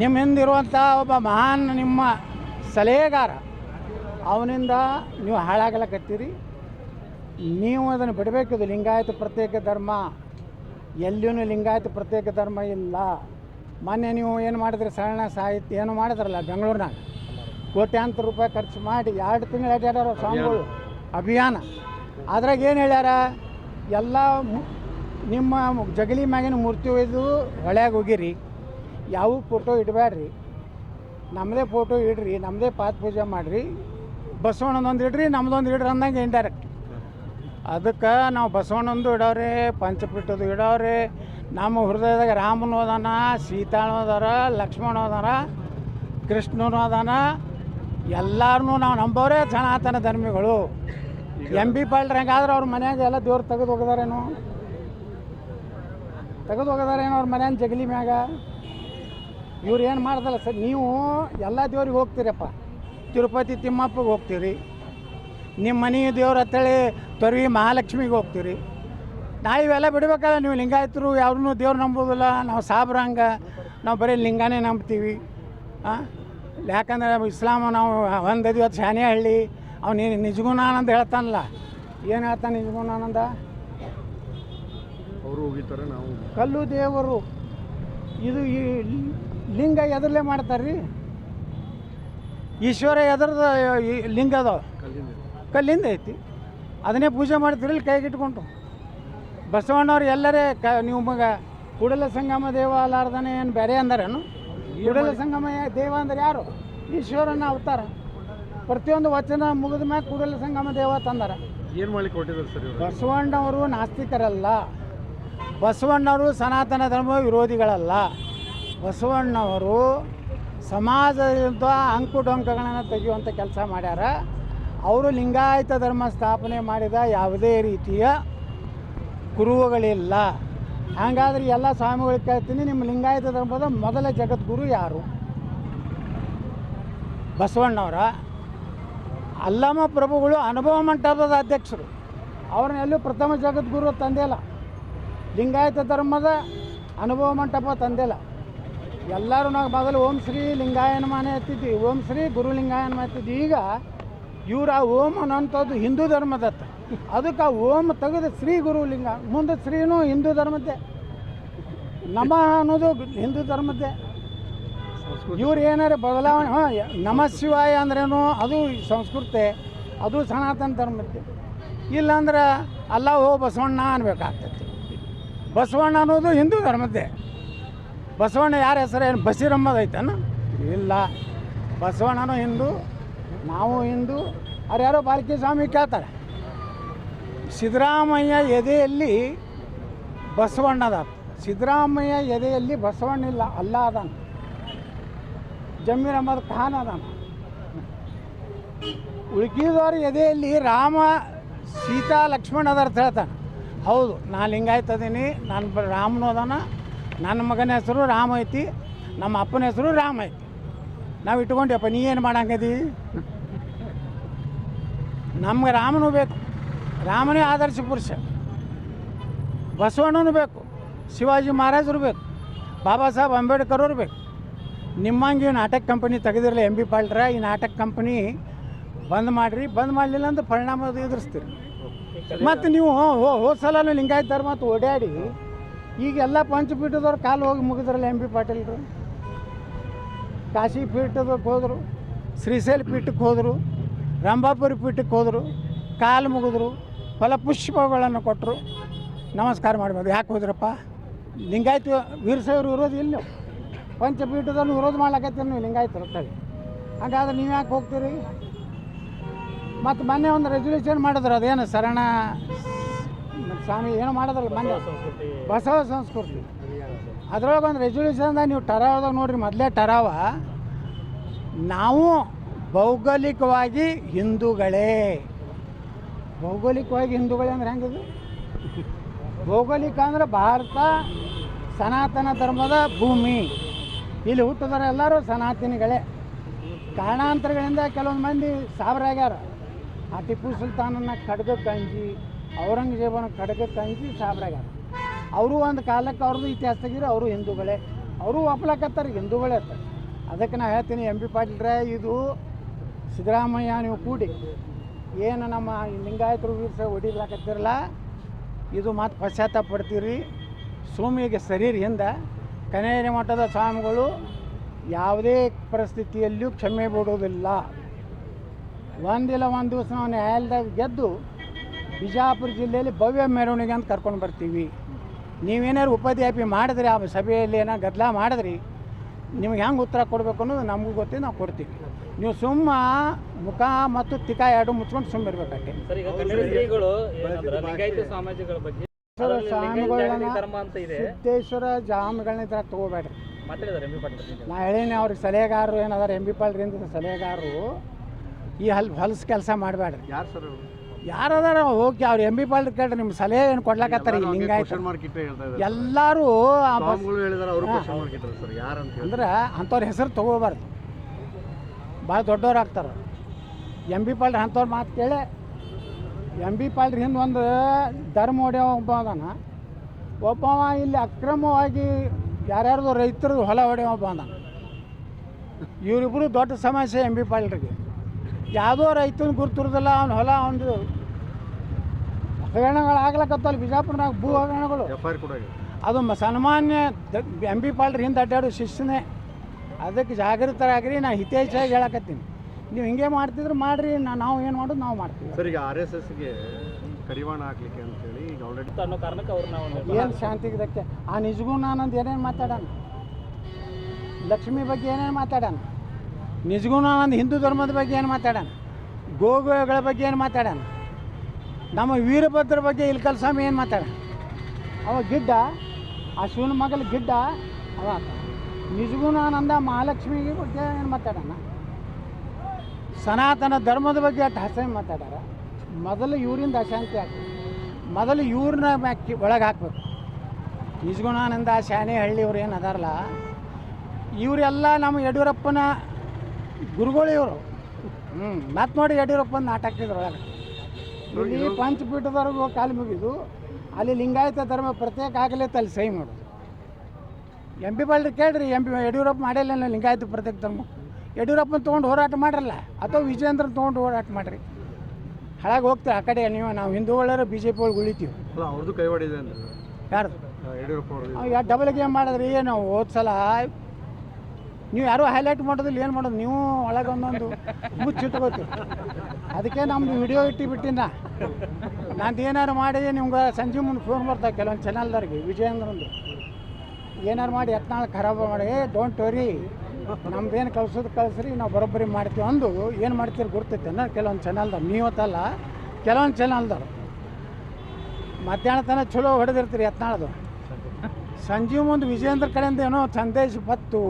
ನಿಮ್ಮ ಹಿಂದಿರುವಂಥ ಒಬ್ಬ ಮಹಾನ್ ನಿಮ್ಮ ಸಲಹೆಗಾರ ಅವನಿಂದ ನೀವು ಹಾಳಾಗಲಕತ್ತೀರಿ ನೀವು ಅದನ್ನು ಬಿಡಬೇಕಿದು ಲಿಂಗಾಯತ ಪ್ರತ್ಯೇಕ ಧರ್ಮ. ಎಲ್ಲಿಯೂ ಲಿಂಗಾಯತ ಪ್ರತ್ಯೇಕ ಧರ್ಮ ಇಲ್ಲ. ಮೊನ್ನೆ ನೀವು ಏನು ಮಾಡಿದ್ರಿ? ಸರಣ ಸಾಹಿತ್ಯ ಏನು ಮಾಡಿದ್ರಲ್ಲ ಬೆಂಗಳೂರಿನಾಗ? ಕೋಟ್ಯಾಂತರ ರೂಪಾಯಿ ಖರ್ಚು ಮಾಡಿ ಎರಡು ತಿಂಗಳು ಅಡ್ಡಾಡ್ಯಾರ ಸ್ವಾಮಿಗಳು. ಅಭಿಯಾನ. ಅದ್ರಾಗ ಏನು ಹೇಳ್ಯಾರ? ಎಲ್ಲ ನಿಮ್ಮ ಜಗಲಿ ಮ್ಯಾಗಿನ ಮೂರ್ತಿ ಒಯ್ದು ಹೊಳ್ಯಾಗ ಹೋಗಿರಿ. ಯಾವ ಫೋಟೋ ಇಡಬೇಡ್ರಿ ನಮ್ಮದೇ ಫೋಟೋ ಇಡ್ರಿ ನಮ್ಮದೇ ಪಾತ್ ಪೂಜೆ ಮಾಡಿರಿ. ಬಸವಣ್ಣನೊಂದು ಇಡ್ರಿ, ನಮ್ದೊಂದು ಇಡ್ರಿ ಅಂದಂಗೆ ಇಂಡೈರೆಕ್ಟ್ ಅದಕ್ಕೆ ನಾವು ಬಸವಣ್ಣಂದು ಇಡೋರೆ ಪಂಚಪೀಠದ್ದು ಇಡವ್ರೆ ನಮ್ಮ ಹೃದಯದಾಗ ರಾಮನು ಅದಾನ ಸೀತಾಳು ಅದಾರ ಲಕ್ಷ್ಮಣ ಅದಾರ ಕೃಷ್ಣನು ಅದಾನ. ಎಲ್ಲಾರನ್ನೂ ನಾವು ನಂಬೋರೇ ಸನಾತನ ಧರ್ಮಿಗಳು. ಎಂ ಬಿ ಪಾಲ್ರ ಹೆಂಗಾದ್ರೆ ಅವ್ರ ಮನ್ಯಾಗ ಎಲ್ಲ ದೇವ್ರು ತೆಗೆದು ಹೋಗದಾರೇನು? ತೆಗೆದು ಹೋಗದಾರೇನು ಅವ್ರ ಮನೆಯ ಜಗಲಿ ಮ್ಯಾಗ? ಇವ್ರು ಏನು ಮಾಡ್ದಲ್ಲ ಸರ್ ನೀವು ಎಲ್ಲ ದೇವ್ರಿಗೆ ಹೋಗ್ತೀರಪ್ಪ. ತಿರುಪತಿ ತಿಮ್ಮಪ್ಪಗೆ ಹೋಗ್ತೀರಿ. ನಿಮ್ಮ ಮನೆ ದೇವ್ರ ಅಂತೇಳಿ ತೊರವಿ ಮಹಾಲಕ್ಷ್ಮಿಗೆ ಹೋಗ್ತೀರಿ. ನಾವು ಇವೆಲ್ಲ ಬಿಡ್ಬೇಕಲ್ಲ ನೀವು ಲಿಂಗಾಯತರು ಯಾರನ್ನೂ ದೇವ್ರು ನಂಬೋದಿಲ್ಲ. ನಾವು ಸಾಬ್ರಂಗ ನಾವು ಬರೀ ಲಿಂಗನೇ ನಂಬ್ತೀವಿ. ಹಾಂ ಯಾಕಂದ್ರೆ ಇಸ್ಲಾಮ ನಾವು ಒಂದದಿ ಅದು ಶಾನೆ ಹಳ್ಳಿ ಅವ್ನು ನಿಜಗುಣಾನಂದ ಹೇಳ್ತಾನಲ್ಲ. ಏನು ಹೇಳ್ತಾನೆ ನಿಜಗುಣಾನಂದ ಅವರು ಹೋಗಿತಾರೆ ನಾವು ಕಲ್ಲು ದೇವರು. ಇದು ಈ ಲಿಂಗ ಎದರಲ್ಲೇ ಮಾಡ್ತಾರೆ ರೀ ಈಶ್ವರ ಎದರದ ಲಿಂಗ ಅದಾವ ಕಲ್ಲಿಂದ ಕಲ್ಲಿಂದ ಐತಿ. ಅದನ್ನೇ ಪೂಜೆ ಮಾಡ್ತಿರಲಿ ಕೈಗಿಟ್ಕೊಂಡು ಬಸವಣ್ಣವ್ರು ಎಲ್ಲರೇ ಕ ನೀವು ಮಗ ಕೂಡಲ ಸಂಗಮ ದೇವ ಅಲ್ಲಾರ್ದನೆ ಏನು ಬೇರೆ ಅಂದರೇನು? ಕೂಡಲ ಸಂಗಮ ದೇವ ಅಂದ್ರೆ ಯಾರು? ಈಶ್ವರನ ಅವತಾರ. ಪ್ರತಿಯೊಂದು ವಚನ ಮುಗಿದ ಮ್ಯಾಗ ಕೂಡಲ ಸಂಗಮ ದೇವ ತಂದಾರ. ಏನು ಮಾಡಿ ಕೊಟ್ಟಿದ್ರು ಸರ್ ಬಸವಣ್ಣವರು ನಾಸ್ತಿಕರಲ್ಲ. ಬಸವಣ್ಣವರು ಸನಾತನ ಧರ್ಮ ವಿರೋಧಿಗಳಲ್ಲ. ಬಸವಣ್ಣವರು ಸಮಾಜದಿಂದ ಅಂಕುಡೊಂಕಗಳನ್ನು ತೆಗೆಯುವಂಥ ಕೆಲಸ ಮಾಡ್ಯಾರ. ಅವರು ಲಿಂಗಾಯತ ಧರ್ಮ ಸ್ಥಾಪನೆ ಮಾಡಿದ ಯಾವುದೇ ರೀತಿಯ ಗುರುವುಗಳಿಲ್ಲ ಹಾಗಾದ್ರೆ ಎಲ್ಲ ಸ್ವಾಮಿಗಳಿಗೆ ಕೇಳ್ತೀನಿ, ನಿಮ್ಮ ಲಿಂಗಾಯತ ಧರ್ಮದ ಮೊದಲ ಜಗದ್ಗುರು ಯಾರು? ಬಸವಣ್ಣವರ? ಅಲ್ಲಮ ಪ್ರಭುಗಳು ಅನುಭವ ಮಂಟಪದ ಅಧ್ಯಕ್ಷರು. ಅವ್ರನ್ನೆಲ್ಲೂ ಪ್ರಥಮ ಜಗದ್ಗುರು ತಂದಿಲ್ಲ ಲಿಂಗಾಯತ ಧರ್ಮದ ಅನುಭವ ಮಂಟಪ ತಂದಿಲ್ಲ ಎಲ್ಲರೂ ನಾವು ಮೊದಲು ಓಂ ಶ್ರೀ ಲಿಂಗಾಯನ ಮನೆ ಎತ್ತಿದ್ವಿ. ಓಂ ಶ್ರೀ ಗುರು ಲಿಂಗಾಯನ ಎತ್ತಿದ್ವಿ. ಈಗ ಇವರ ಓಂ ಅನ್ನೋಂಥದ್ದು ಹಿಂದೂ ಧರ್ಮದತ್ತ. ಅದಕ್ಕೆ ಓಂ ತೆಗೆದು ಶ್ರೀ ಗುರು ಲಿಂಗ ಮುಂದೆ ಶ್ರೀನೂ ಹಿಂದೂ ಧರ್ಮದ್ದೇ. ನಮ ಅನ್ನೋದು ಹಿಂದೂ ಧರ್ಮದ್ದೆ. ಇವ್ರು ಏನಾರ ಬದಲಾವಣೆ ಹಾಂ ನಮ ಶಿವಾಯ ಅಂದ್ರೇನು ಅದು ಸಂಸ್ಕೃತಿ ಅದು ಸನಾತನ ಧರ್ಮದ್ದೆ. ಇಲ್ಲಾಂದ್ರೆ ಅಲ್ಲ ಓ ಬಸವಣ್ಣ ಅನ್ಬೇಕಾಗ್ತೈತಿ ಬಸವಣ್ಣ ಅನ್ನೋದು ಹಿಂದೂ ಧರ್ಮದ್ದೆ. ಬಸವಣ್ಣ ಯಾರ ಹೆಸರು ಏನು? ಬಸಿರಮ್ಮದ ಐತನ? ಇಲ್ಲ. ಬಸವಣ್ಣನೂ ಹಿಂದೂ ನಾವು ಹಿಂದೂ. ಅವ್ರು ಯಾರೋ ಬಾಲಕಿ ಸ್ವಾಮಿ ಕೇಳ್ತಾರೆ. ಸಿದ್ದರಾಮಯ್ಯ ಎದೆಯಲ್ಲಿ ಬಸವಣ್ಣದ ಸಿದ್ದರಾಮಯ್ಯ ಎದೆಯಲ್ಲಿ ಬಸವಣ್ಣ ಇಲ್ಲ ಅಲ್ಲ ಅದಾನ ಜಮೀರ್ ಅಹಮದ್ ಖಾನ್ ಅದಾನ ಉಳ್ಕಿದವ್ರ ಎದೆಯಲ್ಲಿ ರಾಮ ಸೀತಾ ಲಕ್ಷ್ಮಣ ಅದಾರ ಅಂತ ಹೇಳ್ತಾನೆ. ಹೌದು, ನಾನು ಹಿಂಗಾಯ್ತದೀನಿ ನಾನು ರಾಮನೂ ಅದಾನ, ನನ್ನ ಮಗನ ಹೆಸರು ರಾಮ ಐತಿ, ನಮ್ಮ ಅಪ್ಪನ ಹೆಸರು ರಾಮ ಐತಿ. ನಾವು ಇಟ್ಕೊಂಡ್ಯಪ್ಪ, ನೀ ಏನು ಮಾಡಂಗದಿ? ನಮ್ಗೆ ರಾಮನೂ ಬೇಕು. ರಾಮನೇ ಆದರ್ಶ ಪುರುಷ. ಬಸವಣ್ಣನೂ ಬೇಕು, ಶಿವಾಜಿ ಮಹಾರಾಜರು ಬೇಕು, ಬಾಬಾ ಸಾಹೇಬ್ ಅಂಬೇಡ್ಕರ್ ಅವರು ಬೇಕು. ನಿಮ್ಮಂಗೆ ಈ ನಾಟಕ ಕಂಪನಿ ತೆಗೆದಿರಲಿ ಎಂ ಬಿ ಪಾಲ್ಟ್ರ, ಈ ನಾಟಕ ಕಂಪನಿ ಬಂದ್ ಮಾಡಿರಿ, ಬಂದ್ ಮಾಡಲಿಲ್ಲ ಅಂದ್ರೆ ಪರಿಣಾಮ ಎದುರಿಸ್ತೀರಿ. ಮತ್ತು ನೀವು ಹೋದ ಸಲ ಲಿಂಗಾಯತ ಧರ್ಮ ಮತ್ತು ಓಡಾಡಿ, ಈಗ ಎಲ್ಲ ಪಂಚಪೀಠದವ್ರು ಕಾಲು ಹೋಗಿ ಮುಗಿದ್ರಲ್ಲ ಎಂ ಬಿ ಪಾಟೀಲ್ರು? ಕಾಶಿ ಪೀಠದಕ್ಕೆ ಹೋದರು, ಶ್ರೀಶೈಲ ಪೀಠಕ್ಕೆ ಹೋದರು, ರಂಭಾಪುರಿ ಪೀಠಕ್ಕೆ ಹೋದರು, ಕಾಲು ಮುಗಿದ್ರು. ಫಲಪುಷ್ಪಗಳನ್ನು ಕೊಟ್ಟರು. ನಮಸ್ಕಾರ ಮಾಡಬೇಕು ಯಾಕೆ ಹೋದ್ರಪ್ಪ? ಲಿಂಗಾಯತ ವೀರಶೈವರು ಇರೋದು ಇಲ್ಲ ನೀವು? ಪಂಚಪೀಠದನ್ನು ವಿರೋಧ ಮಾಡ್ಲಕತ್ತೀರಿ ನೀವು ಲಿಂಗಾಯತರು ಅಂತೇಳಿ ಹಾಗಾದ್ರೆ ನೀವು ಯಾಕೆ ಹೋಗ್ತೀರಿ? ಮತ್ತು ಮೊನ್ನೆ ಒಂದು ರೆಸಲ್ಯೂಷನ್ ಮಾಡಿದ್ರು. ಅದೇನು ಶರಣ ಸ್ವಾಮಿ ಏನೋ ಮಾಡೋದ್ರಲ್ಲ ಮೊನ್ನೆ? ಬಸವ ಸಂಸ್ಕೃತಿ. ಅದರೊಳಗೆ ಒಂದು ರೆಸಲ್ಯೂಷನ್ದಾಗ ನೀವು ಟರಾವದಾಗ ನೋಡ್ರಿ. ಮೊದಲೇ ಟರಾವ. ನಾವು ಭೌಗೋಳಿಕವಾಗಿ ಹಿಂದೂಗಳೇ. ಭೌಗೋಳಿಕವಾಗಿ ಹಿಂದೂಗಳೇ ಅಂದ್ರೆ ಹೆಂಗದು? ಭೌಗೋಳಿಕ ಅಂದ್ರೆ ಭಾರತ, ಸನಾತನ ಧರ್ಮದ ಭೂಮಿ. ಇಲ್ಲಿ ಹುಟ್ಟಿದವರು ಎಲ್ಲರೂ ಸನಾತನಿಗಳೇ. ಕಾರಣಾಂತರಗಳಿಂದ ಕೆಲವೊಂದು ಮಂದಿ ಸಾವಿರಾಗ್ಯಾರ ಆ ಟಿಪ್ಪು ಸುಲ್ತಾನನ ಖಡ್ಗಕ್ಕೆ ಅಂಜಿ ಔರಂಗಜೇಬನ ಖಡ್ಗಕ್ಕೆ ಅಂಜಿ ಸಾವಿರಾಗ್ಯಾರ ಅವರು ಒಂದು ಕಾಲಕ್ಕೆ ಅವ್ರದ್ದು ಇತಿಹಾಸ ತೆಗಿದ್ರೆ ಅವರು ಹಿಂದೂಗಳೇ. ಅವರು ಒಪ್ಲಕತ್ತಾರೆ, ಹಿಂದೂಗಳೇ ಅದಕ್ಕೆ ನಾ ಹೇಳ್ತೀನಿ ಎಂ ಪಿ ಪಾಟೀಲ್ರೆ, ಇದು ಸಿದ್ದರಾಮಯ್ಯ, ನೀವು ಕೂಡಿ. ಏನು ನಮ್ಮ ಲಿಂಗಾಯತರು ವೀರ್ಸ ಹೊಡಿಲಾಕತ್ತಿರಲ್ಲ, ಇದು ಮತ್ತು ಪಶ್ಚಾತ್ತಾಪ ಪಡ್ತೀರಿ ಸೋಮಿಗೆ ಸರೀರಿ ಹಿಂದೆ ಕನೇರಿ ಮಠದ ಸ್ವಾಮಿಗಳು ಯಾವುದೇ ಪರಿಸ್ಥಿತಿಯಲ್ಲಿಯೂ ಕ್ಷಮೆ ಬಿಡೋದಿಲ್ಲ ಒಂದಿಲ್ಲ ಒಂದು ದಿವಸ ನಾವು ನ್ಯಾಯಾಲಯದಾಗ ಗೆದ್ದು ಬಿಜಾಪುರ ಜಿಲ್ಲೆಯಲ್ಲಿ ಭವ್ಯ ಮೆರವಣಿಗೆ ಅಂತ ಕರ್ಕೊಂಡು ಬರ್ತೀವಿ. ನೀವೇನಾದ್ರು ಉಪಾಧ್ಯಾಪಿ ಮಾಡಿದ್ರಿ ಆ ಸಭೆಯಲ್ಲಿ ಏನೋ ಗದ್ದಲ ಮಾಡಿದ್ರಿ ನಿಮ್ಗೆ ಹೆಂಗೆ ಉತ್ತರ ಕೊಡಬೇಕು ಅನ್ನೋದು ನಮಗೂ ಗೊತ್ತಿದೆ, ನಾವು ಕೊಡ್ತೀವಿ. ನೀವು ಸುಮ್ಮ ಮುಖ ಮತ್ತು ತಿಕ ಎರಡು ಮುಚ್ಕೊಂಡು ಸುಮ್ಮಿರ್ಬೇಕಾಕೆ ಸರ್ ಈಗ ಕನ್ನಡ ಶ್ರೀಗಳು ಏನಂದ್ರೆ ಲಿಂಗಾಯತ ಸಮಾಜಗಳ ಬಗ್ಗೆ ಸಿದ್ದೇಶ್ವರ ಅದರಲ್ಲಿ ಲಿಂಗಾಯತ ಜಾತಿ ಸ್ವಾಮಿಗಳನ್ನ ಧರ್ಮ ಅಂತ ಇದೆ. ಸಿದ್ದೇಶ್ವರ ಜಾಮಿಗಳನ್ನ ಇದ್ರ ತಗೋಬೇಡ್ರಿ. ಮಾತಾಡಿದಾರೆ ಎಂ ಬಿ ಪಾಟೀಲ್ ನಾ ಹೇಳೀನಿ ಅವ್ರಿಗೆ ಸಲಹೆಗಾರರು ಏನಾದ್ರು ಎಂ ಬಿ ಪಾಲ್ರಿಂದ ಸಲಹೆಗಾರರು ಈ ಹಲ್ ಹೊಲಸು ಕೆಲಸ ಮಾಡಬೇಡ್ರಿ. ಯಾರು ಸರ್ ಯಾರದಾರ ಹೋಗಿ ಅವ್ರು ಎಂ ಬಿ ಪಾಲ್ ಕೇಳ್ರಿ ನಿಮ್ಮ ಸಲಹೆ ಏನು ಕೊಡ್ಲಾಕತ್ತಾರ ಈ ಲಿಂಗಾಯತ? ಕ್ವಶನ್ ಮಾರ್ಕ್ ಇಟ್ಟೆ ಹೇಳ್ತಾ ಇದ್ದಾರೆ ಎಲ್ಲರೂ ಆ ಬಸ್ ಸ್ವಾಮಿಗಳು ಹೇಳಿದಾರೆ ಅವರು ಕ್ವಶನ್ ಮಾರ್ಕ್ ಇಟ್ಟರು ಸರ್. ಯಾರು ಅಂತ ಹೇಳಿ ಅಂದ್ರೆ ಅಂಥವ್ರ ಹೆಸರು ತೊಗೋಬಾರ್ದು. ಭಾಳ ದೊಡ್ಡವ್ರು ಆಗ್ತಾರೆ. ಎಂ ಬಿ ಪಾಲ್ರಿ ಅಂಥವ್ರ ಮಾತು ಕೇಳಿ ಎಂ ಬಿ ಪಾಲ್ರಿ ಹಿಂದೆ ಒಂದು ಧರ್ಮ ಹೊಡೆಯೋ ಒಬ್ಬ ಅದಾನ. ಒಬ್ಬವ ಇಲ್ಲಿ ಅಕ್ರಮವಾಗಿ ಯಾರ್ಯಾರ್ದು ರೈತರದ್ದು ಹೊಲ ಹೊಡೆಯೋ ಒಬ್ಬ ಅದಾನ. ಇವರಿಬ್ಬರು ದೊಡ್ಡ ಸಮಸ್ಯೆ ಎಂ ಬಿ ಪಾಲ್ರಿಗೆ ಯಾವುದೋ ರೈತನ ಗುರುತಿರೋದಿಲ್ಲ ಅವ್ನ ಹೊಲ ಅವನದು ಹಗರಣಗಳು ಆಗ್ಲಕತ್ತಲ್ಲ ಬಿಜಾಪುರನಾಗ ಭೂ ಹಗರಣಗಳು. ಅದು ಸನ್ಮಾನ್ಯ ಎಂ ಬಿ ಪಾಲ್ರಿ ಹಿಂದೆ ಅಡ್ಡಾಡೋ ಶಿಷ್ಯನೇ ಅದಕ್ಕೆ ಜಾಗೃತರಾಗ್ರಿ ನಾ ಹಿತೇಚ್ಛಾಗಿ ಹೇಳಕತ್ತೀನಿ. ನೀವು ಹಿಂಗೆ ಮಾಡ್ತಿದ್ರೆ ಮಾಡ್ರಿ ನಾ ನಾವು ಏನು ಮಾಡೋದು ನಾವು ಮಾಡ್ತೀವಿ. ಸರ್ ಈಗ ಆರ್ ಎಸ್ ಎಸ್ಗೆ ಕಡಿವಾಣ ಹಾಕ್ಲಿಕ್ಕೆ ಅಂತ ಹೇಳಿ ಈಗ ಆಲ್ರೆಡಿ ಅನ್ನೋ ಕಾರಣಕ್ಕೆ ಅವ್ರನ್ನ ಏನು ಶಾಂತಿಗಿದಕ್ಕೆ ಆ ನಿಜಗೂ ನಾನಂದು ಏನೇನು ಮಾತಾಡೋಣ ಲಕ್ಷ್ಮಿ ಬಗ್ಗೆ ಏನೇನು ಮಾತಾಡೋಣ ನಿಜಗೂ ನಾನೊಂದು ಹಿಂದೂ ಧರ್ಮದ ಬಗ್ಗೆ ಏನು ಮಾತಾಡೋಣ ಗೋಗುಗಳ ಬಗ್ಗೆ ಏನು ಮಾತಾಡೋಣ ನಮ್ಮ ವೀರಭದ್ರ ಬಗ್ಗೆ ಇಲ್ಕಲ್ ಸ್ವಾಮಿ ಏನು ಮಾತಾಡೋಣ ಅವ ಗಿಡ್ಡ ಆ ಶಿವನ ಮಗಲ ಗಿಡ್ಡ ಅವ ಆತ. ನಿಜಗುಣಾನಂದ ಮಹಾಲಕ್ಷ್ಮಿಗೆ ಬಗ್ಗೆ ಏನು ಮಾತಾಡೋಣ? ಸನಾತನ ಧರ್ಮದ ಬಗ್ಗೆ ಅಷ್ಟು ಹಸೆ ಮಾತಾಡಾರ? ಮೊದಲು ಇವರಿಂದ ಅಶಾಂತಿ ಆಗ್ತದೆ ಮೊದಲು ಇವ್ರನ್ನ ಮ್ಯಾಕಿ ಒಳಗೆ ಹಾಕ್ಬೇಕು. ನಿಜಗುಣಾನಂದ ಶಾನೆ ಹಳ್ಳಿ ಇವ್ರು ಏನು ಅದಾರಲ್ಲ ಇವರೆಲ್ಲ ನಮ್ಮ ಯಡಿಯೂರಪ್ಪನ ಗುರುಗಳು ಇವರು. ಹ್ಞೂ ಮತ್ತೆ ನೋಡಿ ಯಡಿಯೂರಪ್ಪನ ನಾಟಕ ಇದ್ರೊಳಗೆ. ಇಲ್ಲಿ ಪಂಚಪೀಠದವರೆಗೂ ಕಾಲು ಮುಗಿದು ಅಲ್ಲಿ ಲಿಂಗಾಯತ ಧರ್ಮ ಪ್ರತ್ಯೇಕ ಆಗಲೇ ಅಲ್ಲಿ ಸಹಿ ಮಾಡೋದು ಎಂ ಪಿ ಬಳ್ಳಿ ಕೇಳ್ರಿ ಎಂ ಪಿ ಯಡಿಯೂರಪ್ಪ ಮಾಡಿಲ್ಲ ಲಿಂಗಾಯತ ಪ್ರತ್ಯೇಕ ಧರ್ಮ ಯಡಿಯೂರಪ್ಪನ ತೊಗೊಂಡು ಹೋರಾಟ ಮಾಡ್ರಲ್ಲ ಅಥವಾ ವಿಜಯೇಂದ್ರನ ತೊಗೊಂಡು ಹೋರಾಟ ಮಾಡ್ರಿ. ಹಾಳಾಗಿ ಹೋಗ್ತಾರೆ ಆ ಕಡೆ ನೀವು ನಾವು ಹಿಂದೂಗಳರು ಬಿ ಜೆ ಪಿ ಒಳಗೆ ಉಳಿತೀವಿ ಅವ್ರದ್ದು ಕೈವಾಡಿದೆ ಯಾರ್ದು? ಯಡಿಯೂರಪ್ಪ ಡಬಲ್ ಗೇಮ್ ಮಾಡಿದ್ರಿ ಏನು ಹೋದ ಸಲ ನೀವು ಯಾರು ಹೈಲೈಟ್ ಮಾಡೋದಿಲ್ಲ ಏನು ಮಾಡೋದು? ನೀವು ಒಳಗೆ ಒಂದೊಂದು ಮುಚ್ಚಿಟ್ಕೋತೀವಿ ಅದಕ್ಕೆ ನಮ್ದು ವಿಡಿಯೋ ಇಟ್ಟು ಬಿಟ್ಟಿನ. ನಾನು ಏನಾರು ಮಾಡಿ ನಿಮ್ಗೆ ಸಂಜೆ ಮುಂದೆ ಫೋನ್ ಬರ್ತಾ ಕೆಲವೊಂದು ಚಾನಲ್ದವ್ರಿಗೆ ವಿಜಯೇಂದ್ರಂದು ಏನಾರು ಮಾಡಿ ಎತ್ನಾಳು ಖರಾಬ್ ಮಾಡಿ ಡೋಂಟ್ ವರಿ ನಮ್ದೇನು ಕಳ್ಸೋದು ಕಳಿಸ್ರಿ, ನಾವು ಬರೋಬ್ಬರಿ ಮಾಡ್ತೀವಿ. ಅಂದು ಏನು ಮಾಡ್ತೀರಿ ಗುರ್ತೈತೆ ಕೆಲವೊಂದು ಚಾನಲ್ದವ್ರು ನೀವತ್ತಲ್ಲ, ಕೆಲವೊಂದು ಚಾನಲ್ದವ್ರು ಮಧ್ಯಾಹ್ನ ತನಕ ಚಲೋ ಹೊಡೆದಿರ್ತೀರಿ ಎತ್ನಾಳದು. ಸಂಜೆ ಮುಂದೆ ವಿಜೇಂದ್ರ ಕಡೆಯಿಂದ ಏನೋ ಸಂದೇಶ ಬತ್ತು,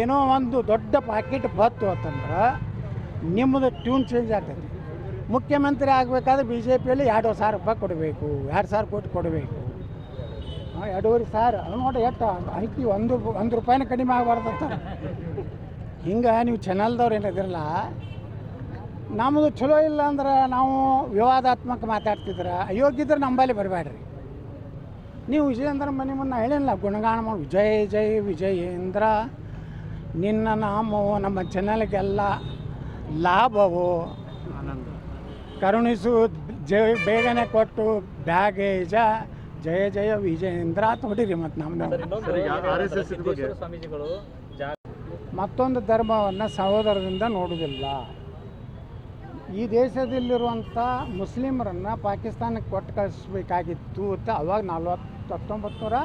ಏನೋ ಒಂದು ದೊಡ್ಡ ಪಾಕೆಟ್ ಬತ್ತು ಅಂತಂದ್ರೆ ನಿಮ್ಮದು ಟ್ಯೂನ್ ಚೇಂಜ್ ಆಗ್ತೈತಿ. ಮುಖ್ಯಮಂತ್ರಿ ಆಗಬೇಕಾದ್ರೆ ಬಿ ಜೆ ಪಿಯಲ್ಲಿ ಎರಡು ಸಾವಿರ ರೂಪಾಯಿ ಕೊಡಬೇಕು, ಎರಡು ಸಾವಿರ ಕೋಟಿ ಕೊಡಬೇಕು. ಎರಡೂವರೆ ಸಾರ್ ಅದು ನೋಡಿ ಎಷ್ಟು ಐತಿ ಒಂದು ಒಂದು ರೂಪಾಯಿನ ಕಡಿಮೆ ಆಗಬಾರ್ದಂತ ಹಿಂಗೆ ನೀವು ಚಾನಲ್ದವ್ರು ಏನಿದಿರಲ್ಲ ನಮ್ಮದು ಚಲೋ ಇಲ್ಲ ಅಂದ್ರೆ ನಾವು ವಿವಾದಾತ್ಮಕ ಮಾತಾಡ್ತಿದ್ರೆ ಅಯೋಗ್ಯದ್ರೆ ನಂಬಲ್ಲಿ ಬರಬೇಡ್ರಿ ನೀವು ವಿಜಯೇಂದ್ರ ಮನೆ ಮುನ್ನ ಹೇಳಿಲ್ಲ ಗುಣಗಾನ ಮಾಡಿ ವಿಜಯ ಜಯ ವಿಜಯೇಂದ್ರ ನಿನ್ನ ನಾಮವು ನಮ್ಮ ಚಾನಲ್ಗೆಲ್ಲ ಲಾಭವು? ಕರುಣಿಸು ಜ ಬೇಗನೆ ಕೊಟ್ಟು ಬ್ಯಾಗೇಜ ಜಯ ಜಯ ವಿಜಯೇಂದ್ರ ಅಂತ ಹೊಡಿರಿ ಮತ್ತು ನಮ್ಮ ಸ್ವಾಮೀಜಿಗಳು? ಮತ್ತೊಂದು ಧರ್ಮವನ್ನು ಸಹೋದರದಿಂದ ನೋಡುವುದಿಲ್ಲ ಈ ದೇಶದಲ್ಲಿರುವಂಥ ಮುಸ್ಲಿಮರನ್ನು ಪಾಕಿಸ್ತಾನಕ್ಕೆ ಕೊಟ್ಟು ಕಳಿಸ್ಬೇಕಾಗಿತ್ತು ಅಂತ ಅವಾಗ ನಲ್ವತ್ತು ಹತ್ತೊಂಬತ್ತು ನೂರ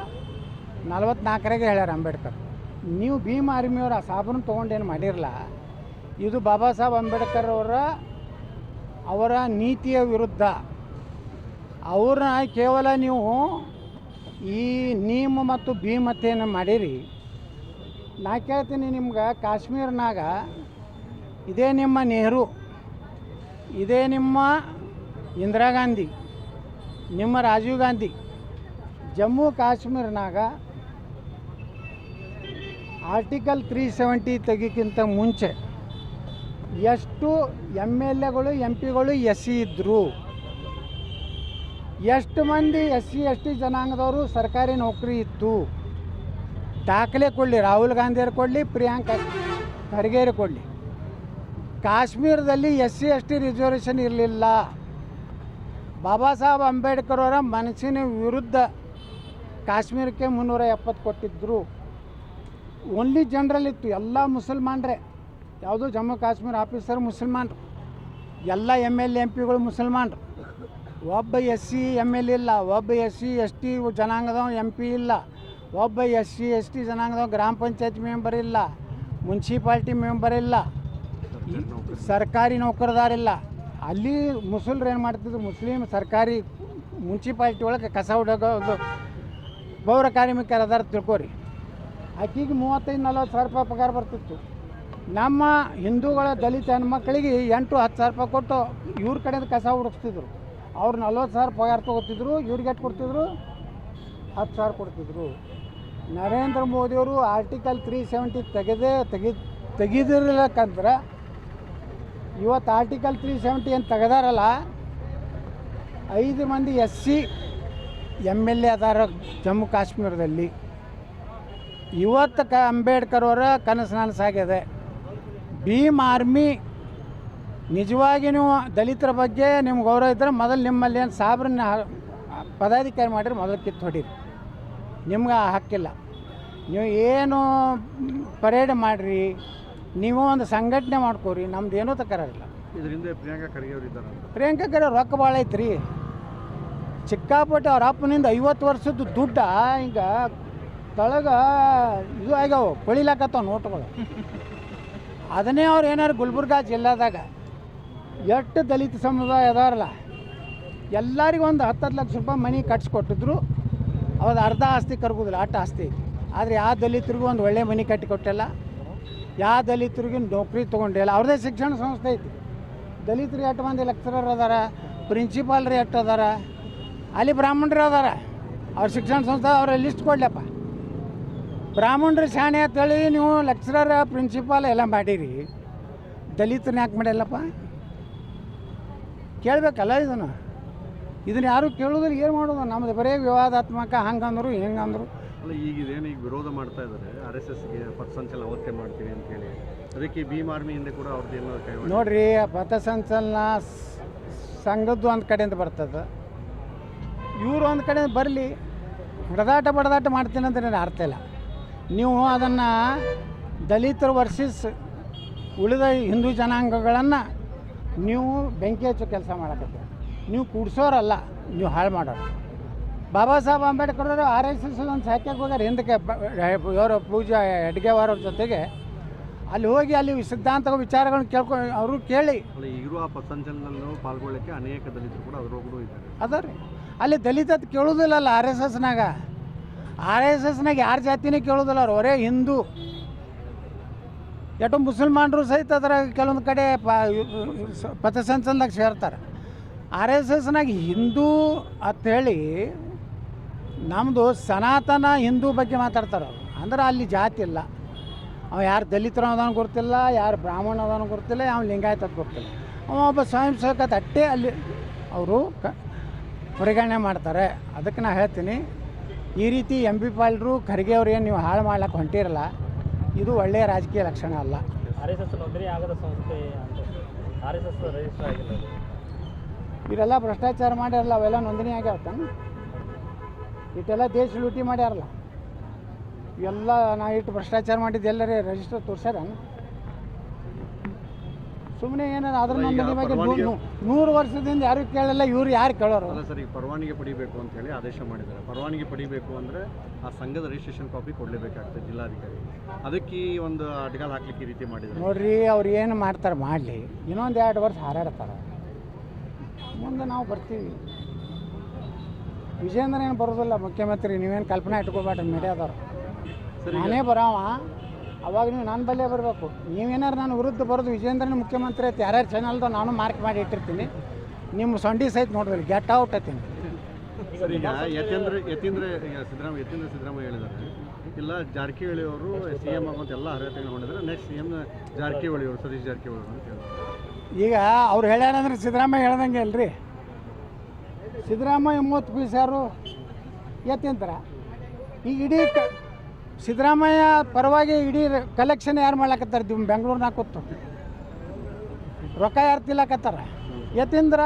ನಲ್ವತ್ನಾಲ್ಕರಾಗೆ ಹೇಳ್ಯಾರ ಅಂಬೇಡ್ಕರ್. ನೀವು ಭೀಮ್ ಆರ್ಮಿಯವ್ರ ಆ ಸಾಬೂನು ತೊಗೊಂಡೇನು ಮಾಡಿರಲ್ಲ ಇದು ಬಾಬಾ ಸಾಹೇಬ್ ಅಂಬೇಡ್ಕರ್ ಅವರ ಅವರ ನೀತಿಯ ವಿರುದ್ಧ. ಅವ್ರನ್ನ ಕೇವಲ ನೀವು ಈ ನೀಮ್ ಮತ್ತು ಭೀಮತೆಯನ್ನು ಮಾಡಿರಿ. ನಾ ಕೇಳ್ತೀನಿ ನಿಮ್ಗೆ ಕಾಶ್ಮೀರ್ನಾಗ ಇದೇ ನಿಮ್ಮ ನೆಹರು, ಇದೇ ನಿಮ್ಮ ಇಂದಿರಾ ಗಾಂಧಿ, ನಿಮ್ಮ ರಾಜೀವ್ ಗಾಂಧಿ, ಜಮ್ಮು ಕಾಶ್ಮೀರ್ನಾಗ ಆರ್ಟಿಕಲ್ ತ್ರೀ ಸೆವೆಂಟಿ ತೆಗಿಕ್ಕಿಂತ ಮುಂಚೆ ಎಷ್ಟು ಎಂ ಎಲ್ ಎಗಳು, ಎಂ ಪಿಗಳು, ಎಸ್ ಸಿ ಇದ್ದರು ಎಷ್ಟು ಮಂದಿ ಎಸ್ ಸಿ ಎಸ್ ಟಿ ಜನಾಂಗದವರು ಸರ್ಕಾರಿ ನೌಕರಿ ಇತ್ತು ದಾಖಲೆ ಕೊಡಲಿ, ರಾಹುಲ್ ಗಾಂಧಿಯವ್ರು ಕೊಡಲಿ, ಪ್ರಿಯಾಂಕಾ ಖರ್ಗೆಯರು ಕೊಡಲಿ. ಕಾಶ್ಮೀರದಲ್ಲಿ S C S T reservation ಇರಲಿಲ್ಲ. ಬಾಬಾ ಸಾಹೇಬ್ ಅಂಬೇಡ್ಕರ್ ಅವರ ಮನಸ್ಸಿನ ವಿರುದ್ಧ ಕಾಶ್ಮೀರಕ್ಕೆ ಮುನ್ನೂರ ಎಪ್ಪತ್ತು ಕೊಟ್ಟಿದ್ದರು ಓನ್ಲಿ ಜನರಲ್ ಇತ್ತು, ಎಲ್ಲ ಮುಸಲ್ಮಾನರೇ. ಯಾವುದೋ ಜಮ್ಮು ಕಾಶ್ಮೀರ ಆಫೀಸರ್ ಮುಸಲ್ಮಾನರು. ಎಲ್ಲ ಎಂ ಎಲ್ ಎಂ ಪಿಗಳು ಮುಸಲ್ಮಾನ್ರು. ಒಬ್ಬ ಎಸ್ ಸಿ ಎಂ ಎಲ್ ಇಲ್ಲ. ಒಬ್ಬ ಎಸ್ ಸಿ, ಎಸ್ ಟಿ ಜನಾಂಗದವ ಎಂ ಪಿ ಇಲ್ಲ. ಒಬ್ಬ ಎಸ್ ಸಿ, ಎಸ್ ಟಿ ಜನಾಂಗದ ಗ್ರಾಮ ಪಂಚಾಯತ್ ಮೆಂಬರ್ ಇಲ್ಲ. ಮುನ್ಸಿಪಾಲ್ಟಿ ಮೆಂಬರ್ ಇಲ್ಲ. ಸರ್ಕಾರಿ ನೌಕರದಾರಿಲ್ಲ. ಅಲ್ಲಿ ಮುಸಲ್ರು ಏನು ಮಾಡ್ತಿದ್ರು? ಮುಸ್ಲಿಂ ಸರ್ಕಾರಿ ಮುನ್ಸಿಪಾಲ್ಟಿ ಒಳಗೆ ಕಸ ಹುಡಗೋದು ಪೌರ ಕಾರ್ಮಿಕರು ಅದಾರ ತಿಳ್ಕೊರಿ. ಆಕಿಗೆ ಮೂವತ್ತೈದು, ನಲ್ವತ್ತು ಸಾವಿರ ರೂಪಾಯಿ ಪಗಾರ ಬರ್ತಿತ್ತು. ನಮ್ಮ ಹಿಂದೂಗಳ ದಲಿತ ಹೆಣ್ಮಕ್ಳಿಗೆ ಎಂಟು, ಹತ್ತು ಸಾವಿರ ರೂಪಾಯಿ ಕೊಟ್ಟು ಇವ್ರ ಕಡೆದು ಕಸ ಹುಡುಕ್ತಿದ್ರು ಅವ್ರು ನಲ್ವತ್ತು ಸಾವಿರ ಪಗಾರ ತೊಗೋತಿದ್ರು, ಇವ್ರಿಗೆ ಕೊಡ್ತಿದ್ರು? ಹತ್ತು ಸಾವಿರ ಕೊಡ್ತಿದ್ರು. ನರೇಂದ್ರ ಮೋದಿಯವರು ಆರ್ಟಿಕಲ್ ತ್ರೀ ಸೆವೆಂಟಿ ತೆಗೆದೇ ತೆಗಿ ತೆಗೆದಿರ್ಲಕ್ಕಂದ್ರೆ ಇವತ್ತು ಆರ್ಟಿಕಲ್ ತ್ರೀ ಸೆವೆಂಟಿ ಏನು ತೆಗೆದಾರಲ್ಲ, ಐದು ಮಂದಿ S C M L A ಅದಾರ ಜಮ್ಮು ಕಾಶ್ಮೀರದಲ್ಲಿ. ಇವತ್ತು ಕ ಅಂಬೇಡ್ಕರ್ ಅವರ ಕನಸು ನನಸಾಗಿದೆ. ಭೀಮ್ ಆರ್ಮಿ ನಿಜವಾಗಿ ನೀವು ದಲಿತರ ಬಗ್ಗೆ ನಿಮ್ಗೆ ಗೌರವ ಇದ್ದರೆ ಮೊದಲು ನಿಮ್ಮಲ್ಲಿ ಏನು ಸಾಬ್ರನ್ನ ಪದಾಧಿಕಾರಿ ಮಾಡಿರಿ ಮೊದಲು ಕಿತ್ತು ಹೊಡೀರಿ. ನಿಮ್ಗೆ ಆ ಹಕ್ಕಿಲ್ಲ. ನೀವು ಏನು ಪರೇಡ್ ಮಾಡಿರಿ ನೀವು ಒಂದು ಸಂಘಟನೆ ಮಾಡ್ಕೋರಿ ನಮ್ದು ಏನೂ ತಕರಾರಿಲ್ಲ. ಇದರಿಂದ ಪ್ರಿಯಾಂಕಾ ಖರ್ಗೆ ಅವರು ಇದ್ದಾರೆ? ಅಂತ ಪ್ರಿಯಾಂಕಾ ಖರ್ಗೆ ರೊಕ್ಕ ಭಾಳ ಐತ್ರಿ. ಚಿಕ್ಕಾಪಟ್ಟೆ ಅವ್ರ ಅಪ್ಪನಿಂದ ಐವತ್ತು ವರ್ಷದ ದುಡ್ಡ ಈಗ ತಳಗ ಇದು ಆಗ್ಯಾವ ಕೊಳಿಲಾಕತ್ತಾವ ನೋಟ್ಗಳು. ಅದನ್ನೇ ಅವ್ರು ಏನಾರು ಗುಲ್ಬರ್ಗಾ ಜಿಲ್ಲಾದಾಗ ಎಷ್ಟು ದಲಿತ ಸಮುದಾಯ ಅದಾರಲ್ಲ, ಎಲ್ಲರಿಗೂ ಒಂದು ಹತ್ತು ಲಕ್ಷ ರೂಪಾಯಿ ಮನೆ ಕಟ್ಸಿಕೊಟ್ಟಿದ್ರು. ಅವ್ರದ್ದು ಅರ್ಧ ಆಸ್ತಿ ಕರ್ಗೋದಿಲ್ಲ ಅಷ್ಟು ಆಸ್ತಿ. ಆದರೆ ಯಾವ ದಲಿತರಿಗೂ ಒಂದು ಒಳ್ಳೆ ಮನೆ ಕಟ್ಟಿ ಕೊಟ್ಟಿಲ್ಲ ಯಾವ ದಲಿತರಿಗೂ ನೌಕರಿ ತೊಗೊಂಡಿಲ್ಲ. ಅವ್ರದ್ದೇ ಶಿಕ್ಷಣ ಸಂಸ್ಥೆ ಐತಿ. ದಲಿತರು ಎಷ್ಟು ಮಂದಿ ಲೆಕ್ಚರರ್ ಅದಾರ ಪ್ರಿನ್ಸಿಪಾಲ್ರು ಎಷ್ಟು ಅದಾರ, ಅಲ್ಲಿ ಬ್ರಾಹ್ಮಣರು ಅದಾರ. ಅವ್ರ ಶಿಕ್ಷಣ ಸಂಸ್ಥೆ ಅವ್ರ ಲಿಸ್ಟ್ ಕೊಡ್ಲಪ್ಪ. ಬ್ರಾಹ್ಮಣರು ಶಾಣೆ ಅಂತೇಳಿ ನೀವು ಲೆಕ್ಚರರ್ ಪ್ರಿನ್ಸಿಪಾಲ್ ಎಲ್ಲ ಮಾಡಿರಿ. ದಲಿತರನ್ನ ಯಾಕೆ ಮಾಡಿಲ್ಲಪ್ಪ? ಕೇಳಬೇಕಲ್ಲ ಇದನ್ನು? ಇದನ್ನು ಯಾರು ಕೇಳೋದಿಲ್ಲ ಏನು ಮಾಡೋದು? ನಮ್ಮದು ಬರೀ ವಿವಾದಾತ್ಮಕ ಹಂಗಂದ್ರು ಹೆಂಗಂದ್ರು. ಅಲ್ಲ ಈಗ ಇದೇನು ಈಗ ವಿರೋಧ ಮಾಡ್ತಾ ಇದ್ದಾರೆ ಆರ್ ಎಸ್ ಎಸ್ಗೆ ಪಥಸಂಚಲನ ಅವತ್ತೇ ಮಾಡ್ತೀವಿ ಅಂತೇಳಿ ಅದಕ್ಕೆ ಭೀಮ್ ಆರ್ಮಿ ಹಿಂದೆ ಕೂಡ ಅವ್ರದ್ದು ಏನೋ ಕೈ ನೋಡ್ರಿ ಪಥಸಂಚಲನ ಸಂಘದ್ದು ಒಂದು ಕಡೆಯಿಂದ ಬರ್ತದೆ. ಇವರು ಒಂದು ಕಡೆಯಿಂದ ಬರಲಿ. ಹೊಡೆದಾಟ ಬಡದಾಟ ಮಾಡ್ತೀನಿ ಅಂತ ನನಗೆ ಅರ್ಥ ಇಲ್ಲ. ನೀವು ಅದನ್ನು ದಲಿತರು ವರ್ಸಸ್ ಉಳಿದ ಹಿಂದೂ ಜನಾಂಗಗಳನ್ನು ನೀವು ಬೆಂಕಿ ಹಚ್ಚೋ ಕೆಲಸ ಮಾಡಕತ್ತೀರಿ. ನೀವು ಕೂಡ್ಸೋರಲ್ಲ ನೀವು ಹಾಳು ಮಾಡೋರು. ಬಾಬಾ ಸಾಹೇಬ್ ಅಂಬೇಡ್ಕರ್ ಅವರು ಆರ್ ಎಸ್ ಎಸ್ ಒಂದು ಸಾಕ್ಯಕ್ಕೆ ಹೋಗ್ಯಾರ. ಹಿಂದಕ್ಕೆ ಇವರು ಪೂಜಾ ಹೆಡ್ಗೆವಾರ ಜೊತೆಗೆ. ಅಲ್ಲಿ ಹೋಗಿ ಅಲ್ಲಿ ಸಿದ್ಧಾಂತ ವಿಚಾರಗಳನ್ನ ಕೇಳ್ಕೊ ಅವರು ಕೇಳಿ. ಇರುವ ಪಥಸಂಚಲನದಲ್ಲಿ ಪಾಲ್ಗೊಳ್ಳಕ್ಕೆ ಅನೇಕ ದಲಿತರು ಕೂಡ ಅದರೊಬ್ಬರು ಇದ್ದಾರೆ ಅದ ರೀ ಅಲ್ಲಿ ದಲಿತ ಕೇಳೋದಿಲ್ಲ ಅಲ್ಲ ಆರ್ ಎಸ್ ಎಸ್ನಾಗ. ಆರ್ ಎಸ್ ಎಸ್ನಾಗ ಯಾರ ಜಾತಿನೇ ಕೇಳೋದಿಲ್ಲ ಅವ್ರು. ಅವರೇ ಹಿಂದೂ. ಎಷ್ಟೋ ಮುಸಲ್ಮಾನರು ಸಹಿತ ಅದ್ರಾಗ ಕೆಲವೊಂದು ಕಡೆ ಪ ಪಥಸಂಚಲನದಾಗ ಸೇರ್ತಾರೆ. ಆರ್ ಎಸ್ ಎಸ್ನಾಗ ಹಿಂದೂ ಅಂಥೇಳಿ ನಮ್ಮದು ಸನಾತನ ಹಿಂದೂ ಬಗ್ಗೆ ಮಾತಾಡ್ತಾರೆ ಅವರು. ಅಂದ್ರೆ ಅಲ್ಲಿ ಜಾತಿ ಇಲ್ಲ. ಅವ ಯಾರು ದಲಿತರು ಅದಾನ ಗೊತ್ತಿಲ್ಲ, ಯಾರು ಬ್ರಾಹ್ಮಣ ಅದನ್ನು ಗೊತ್ತಿಲ್ಲ, ಯಾವ ಲಿಂಗಾಯತ ಗೊತ್ತಿಲ್ಲ. ಅವ ಒಬ್ಬ ಸ್ವಯಂ ಸೇವಕ ಅಟ್ಟೆ ಅಲ್ಲಿ ಅವರು ಪರಿಗಣನೆ ಮಾಡ್ತಾರೆ. ಅದಕ್ಕೆ ನಾ ಹೇಳ್ತೀನಿ, ಈ ರೀತಿ ಎಂ ಪಿ ಪಾಲ್ರು, ಖರ್ಗೆ ಅವ್ರು ಏನು ನೀವು ಹಾಳು ಮಾಡ್ಲಿಕ್ಕೆ ಹೊಂಟಿರಲ್ಲ ಇದು ಒಳ್ಳೆಯ ರಾಜಕೀಯ ಲಕ್ಷಣ ಅಲ್ಲ. ಆರ್ ಎಸ್ ಎಸ್ ನೋಂದಣಿ ಆಗದ ಸಂಸ್ಥೆ ಅಂತ. ಆರ್ ಎಸ್ ಎಸ್ ರಿಜಿಸ್ಟರ್ ಆಗಿಲ್ಲ. ಇವರೆಲ್ಲ ಭ್ರಷ್ಟಾಚಾರ ಮಾಡ್ಯಾರಲ್ಲ ಅವೆಲ್ಲ ನೋಂದಣಿ ಆಗ್ಯಾವತ್ತ ಇಟ್ಟೆಲ್ಲ ದೇಶ ಲೂಟಿ ಮಾಡ್ಯಾರಲ್ಲ. ಇವೆಲ್ಲ ನಾ ಇಟ್ಟು ಭ್ರಷ್ಟಾಚಾರ ಮಾಡಿದ್ದು ಎಲ್ಲರೇ ರಿಜಿಸ್ಟರ್ ತೋರ್ಸ್ಯಾರ ಸುಮ್ಮನೆ ಏನಾರ ಅದ್ರ ಬಗ್ಗೆ ನೂರು ವರ್ಷದಿಂದ ಯಾರು ಕೇಳಲ್ಲ ಇವ್ರು ಯಾರು ಕೇಳೋರು? ಅಲ್ಲ ಸರ್ ಈಗ ಪರವಾನಗಿ ಪಡಿಬೇಕು ಅಂತ ಹೇಳಿ ಆದೇಶ ಮಾಡಿದ್ದಾರೆ. ಪರವಾನಿಗೆ ಪಡಿಬೇಕು ಅಂದ್ರೆ ಆ ಸಂಘದ ರಿಜಿಸ್ಟ್ರೇಷನ್ ಕಾಪಿ ಕೊಡಲೇಬೇಕಾಗ್ತದೆ ಜಿಲ್ಲಾಧಿಕಾರಿ. ಅದಕ್ಕೆ ಈ ಒಂದು ಅಡ್ಗಾಲ್ ಹಾಕ್ಲಿಕ್ಕೆ ಈ ರೀತಿ ಮಾಡಿದ್ದಾರೆ. ನೋಡ್ರಿ ಅವ್ರು ಏನು ಮಾಡ್ತಾರೆ ಮಾಡಲಿ. ಇನ್ನೊಂದು ಎರಡು ವರ್ಷ ಹಾರಾಡ್ತಾರೆ. ಮುಂದೆ ನಾವು ಬರ್ತೀವಿ. ವಿಜೇಂದ್ರ ಏನು ಬರೋದಿಲ್ಲ ಮುಖ್ಯಮಂತ್ರಿ ನೀವೇನು ಕಲ್ಪನೆ ಇಟ್ಕೋಬೇಡ್ರಿ ಮೀಡಿಯಾದವ್ರು. ನಾನೇ ಬರಾವ. ಅವಾಗ ನೀವು ನಾನು ಬಲ್ಲೇ ಬರಬೇಕು. ನೀವೇನಾರು ನಾನು ವಿರುದ್ಧ ಬರೋದು ವಿಜಯೇಂದ್ರನ ಮುಖ್ಯಮಂತ್ರಿ ಐತಿ ಯಾರ್ಯಾರು ಚಾನಲ್ದ ನಾನು ಮಾರ್ಕ್ ಮಾಡಿ ಇಟ್ಟಿರ್ತೀನಿ. ನಿಮ್ಮ ಸಂಡಿ ಸಹಿತ ನೋಡ್ರಿ ಗೆಟ್ ಔಟ್ ಐತೀನಿ ಯತೀಂದ್ರ ಯತೀಂದ್ರ ಸಿದ್ದರಾಮಯ್ಯ ಯತೀಂದ್ರ ಸಿದ್ದರಾಮಯ್ಯ ಹೇಳಿದ್ದಾರೆ. ಇಲ್ಲ ಜಾರಕಿಹೊಳಿ ಅವರು ಸಿ ಎಂ ಆಗುವಂತ ಎಲ್ಲ ಅರ್ಹತೆಗಳು ಹೊಂದಿದ್ರೆ ನೆಕ್ಸ್ಟ್ ಸಿ ಎಂ ಜಾರಕಿಹೊಳಿ ಅವರು ಸತೀಶ್ ಜಾರಕಿಹೊಳಿ ಅವರು ಅಂತ ಹೇಳಿದ್ರು ಈಗ ಅವ್ರು ಹೇಳ್ಯಾರಂದ್ರೆ ಸಿದ್ದರಾಮಯ್ಯ ಹೇಳ್ದಂಗೆ ಅಲ್ರಿ. ಸಿದ್ದರಾಮಯ್ಯ ಮೂವತ್ತು ಪೀಸ್ ಯಾರು ಎತ್ತಿಂತರ? ಈಗ ಇಡೀ ಸಿದ್ದರಾಮಯ್ಯ ಪರವಾಗಿ ಇಡೀ ಕಲೆಕ್ಷನ್ ಯಾರು ಮಾಡ್ಲಕತ್ತಾರೆ? ದಿವ್ ಬೆಂಗಳೂರಿನಾಗ ಕೂತು. ರೊಕ್ಕ ಯಾರು ತಿಲ್ಲಾಕತ್ತಾರ ಯತೀಂದ್ರ,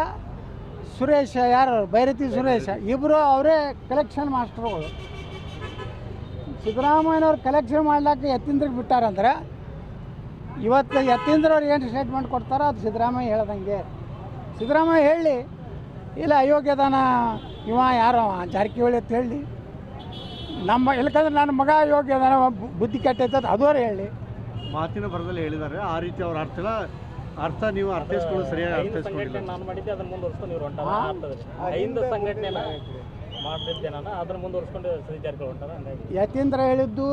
ಸುರೇಶ ಯಾರು? ಭೈರತಿ ಸುರೇಶ. ಇಬ್ಬರು ಅವರೇ ಕಲೆಕ್ಷನ್ ಮಾಸ್ಟರ್ಗಳು ಸಿದ್ದರಾಮಯ್ಯನವ್ರು ಕಲೆಕ್ಷನ್ ಮಾಡ್ಲಾಕ ಯತೀಂದ್ರಿಗೆ ಬಿಟ್ಟಾರಂದ್ರೆ, ಇವತ್ತು ಯತೀಂದ್ರ ಅವ್ರು ಏನು ಸ್ಟೇಟ್ಮೆಂಟ್ ಕೊಡ್ತಾರೋ ಅದು ಸಿದ್ದರಾಮಯ್ಯ ಹೇಳ್ದಂಗೆ. ಸಿದ್ದರಾಮಯ್ಯ ಹೇಳಿ, ಇಲ್ಲ ಅಯೋಗ್ಯದಾನ, ಇವ ಯಾರೋ? ಜಾರಕಿಹೊಳಿ ಅಂತ ಹೇಳಿ. ನಮ್ಮ ಇಲ್ಲಕಂದ್ರೆ ನನ್ನ ಮಗ ಯೋಗ್ಯ ಬು- ಬುದ್ಧಿ ಕೆಟ್ಟೈತೆ ಅದು ಅದೋರು ಹೇಳಿ. ಮಾತಿನ ಬರದಲ್ಲಿ ಹೇಳಿದ್ದಾರೆ. ಆ ರೀತಿ ಅವ್ರ ಅರ್ಥ ಅರ್ಥ ನೀವು ಅರ್ಥೈಸ್ಕೊಂಡು ಸರಿಯಾಗಿ ಅರ್ಥೈಸ್ಕೊಂಡಿಲ್ಲ. ಸಂಘಟನೆ ನಾನು ಮಾಡಿದ್ದೆ ಅದನ್ನ ಮುಂದುವರ್ಸ್ಕೊಂಡು ಇವ್ರು ಹೊಂಟಾರ ಹಾ? ಆಗ್ತದೆ ಹಿಂದೂ ಸಂಘಟನೆನ ಮಾಡ್ತಿದ್ದೆ ನಾನು ಅದನ್ನ ಮುಂದುವರ್ಸ್ಕೊಂಡು ಸತೀಶ್ ಜಾರಕಿಹೊಳಿ ಹೊಂಟಾರ ಹಂಗಾಗಿ ಯತೀಂದ್ರ ಹೇಳಿದ್ದು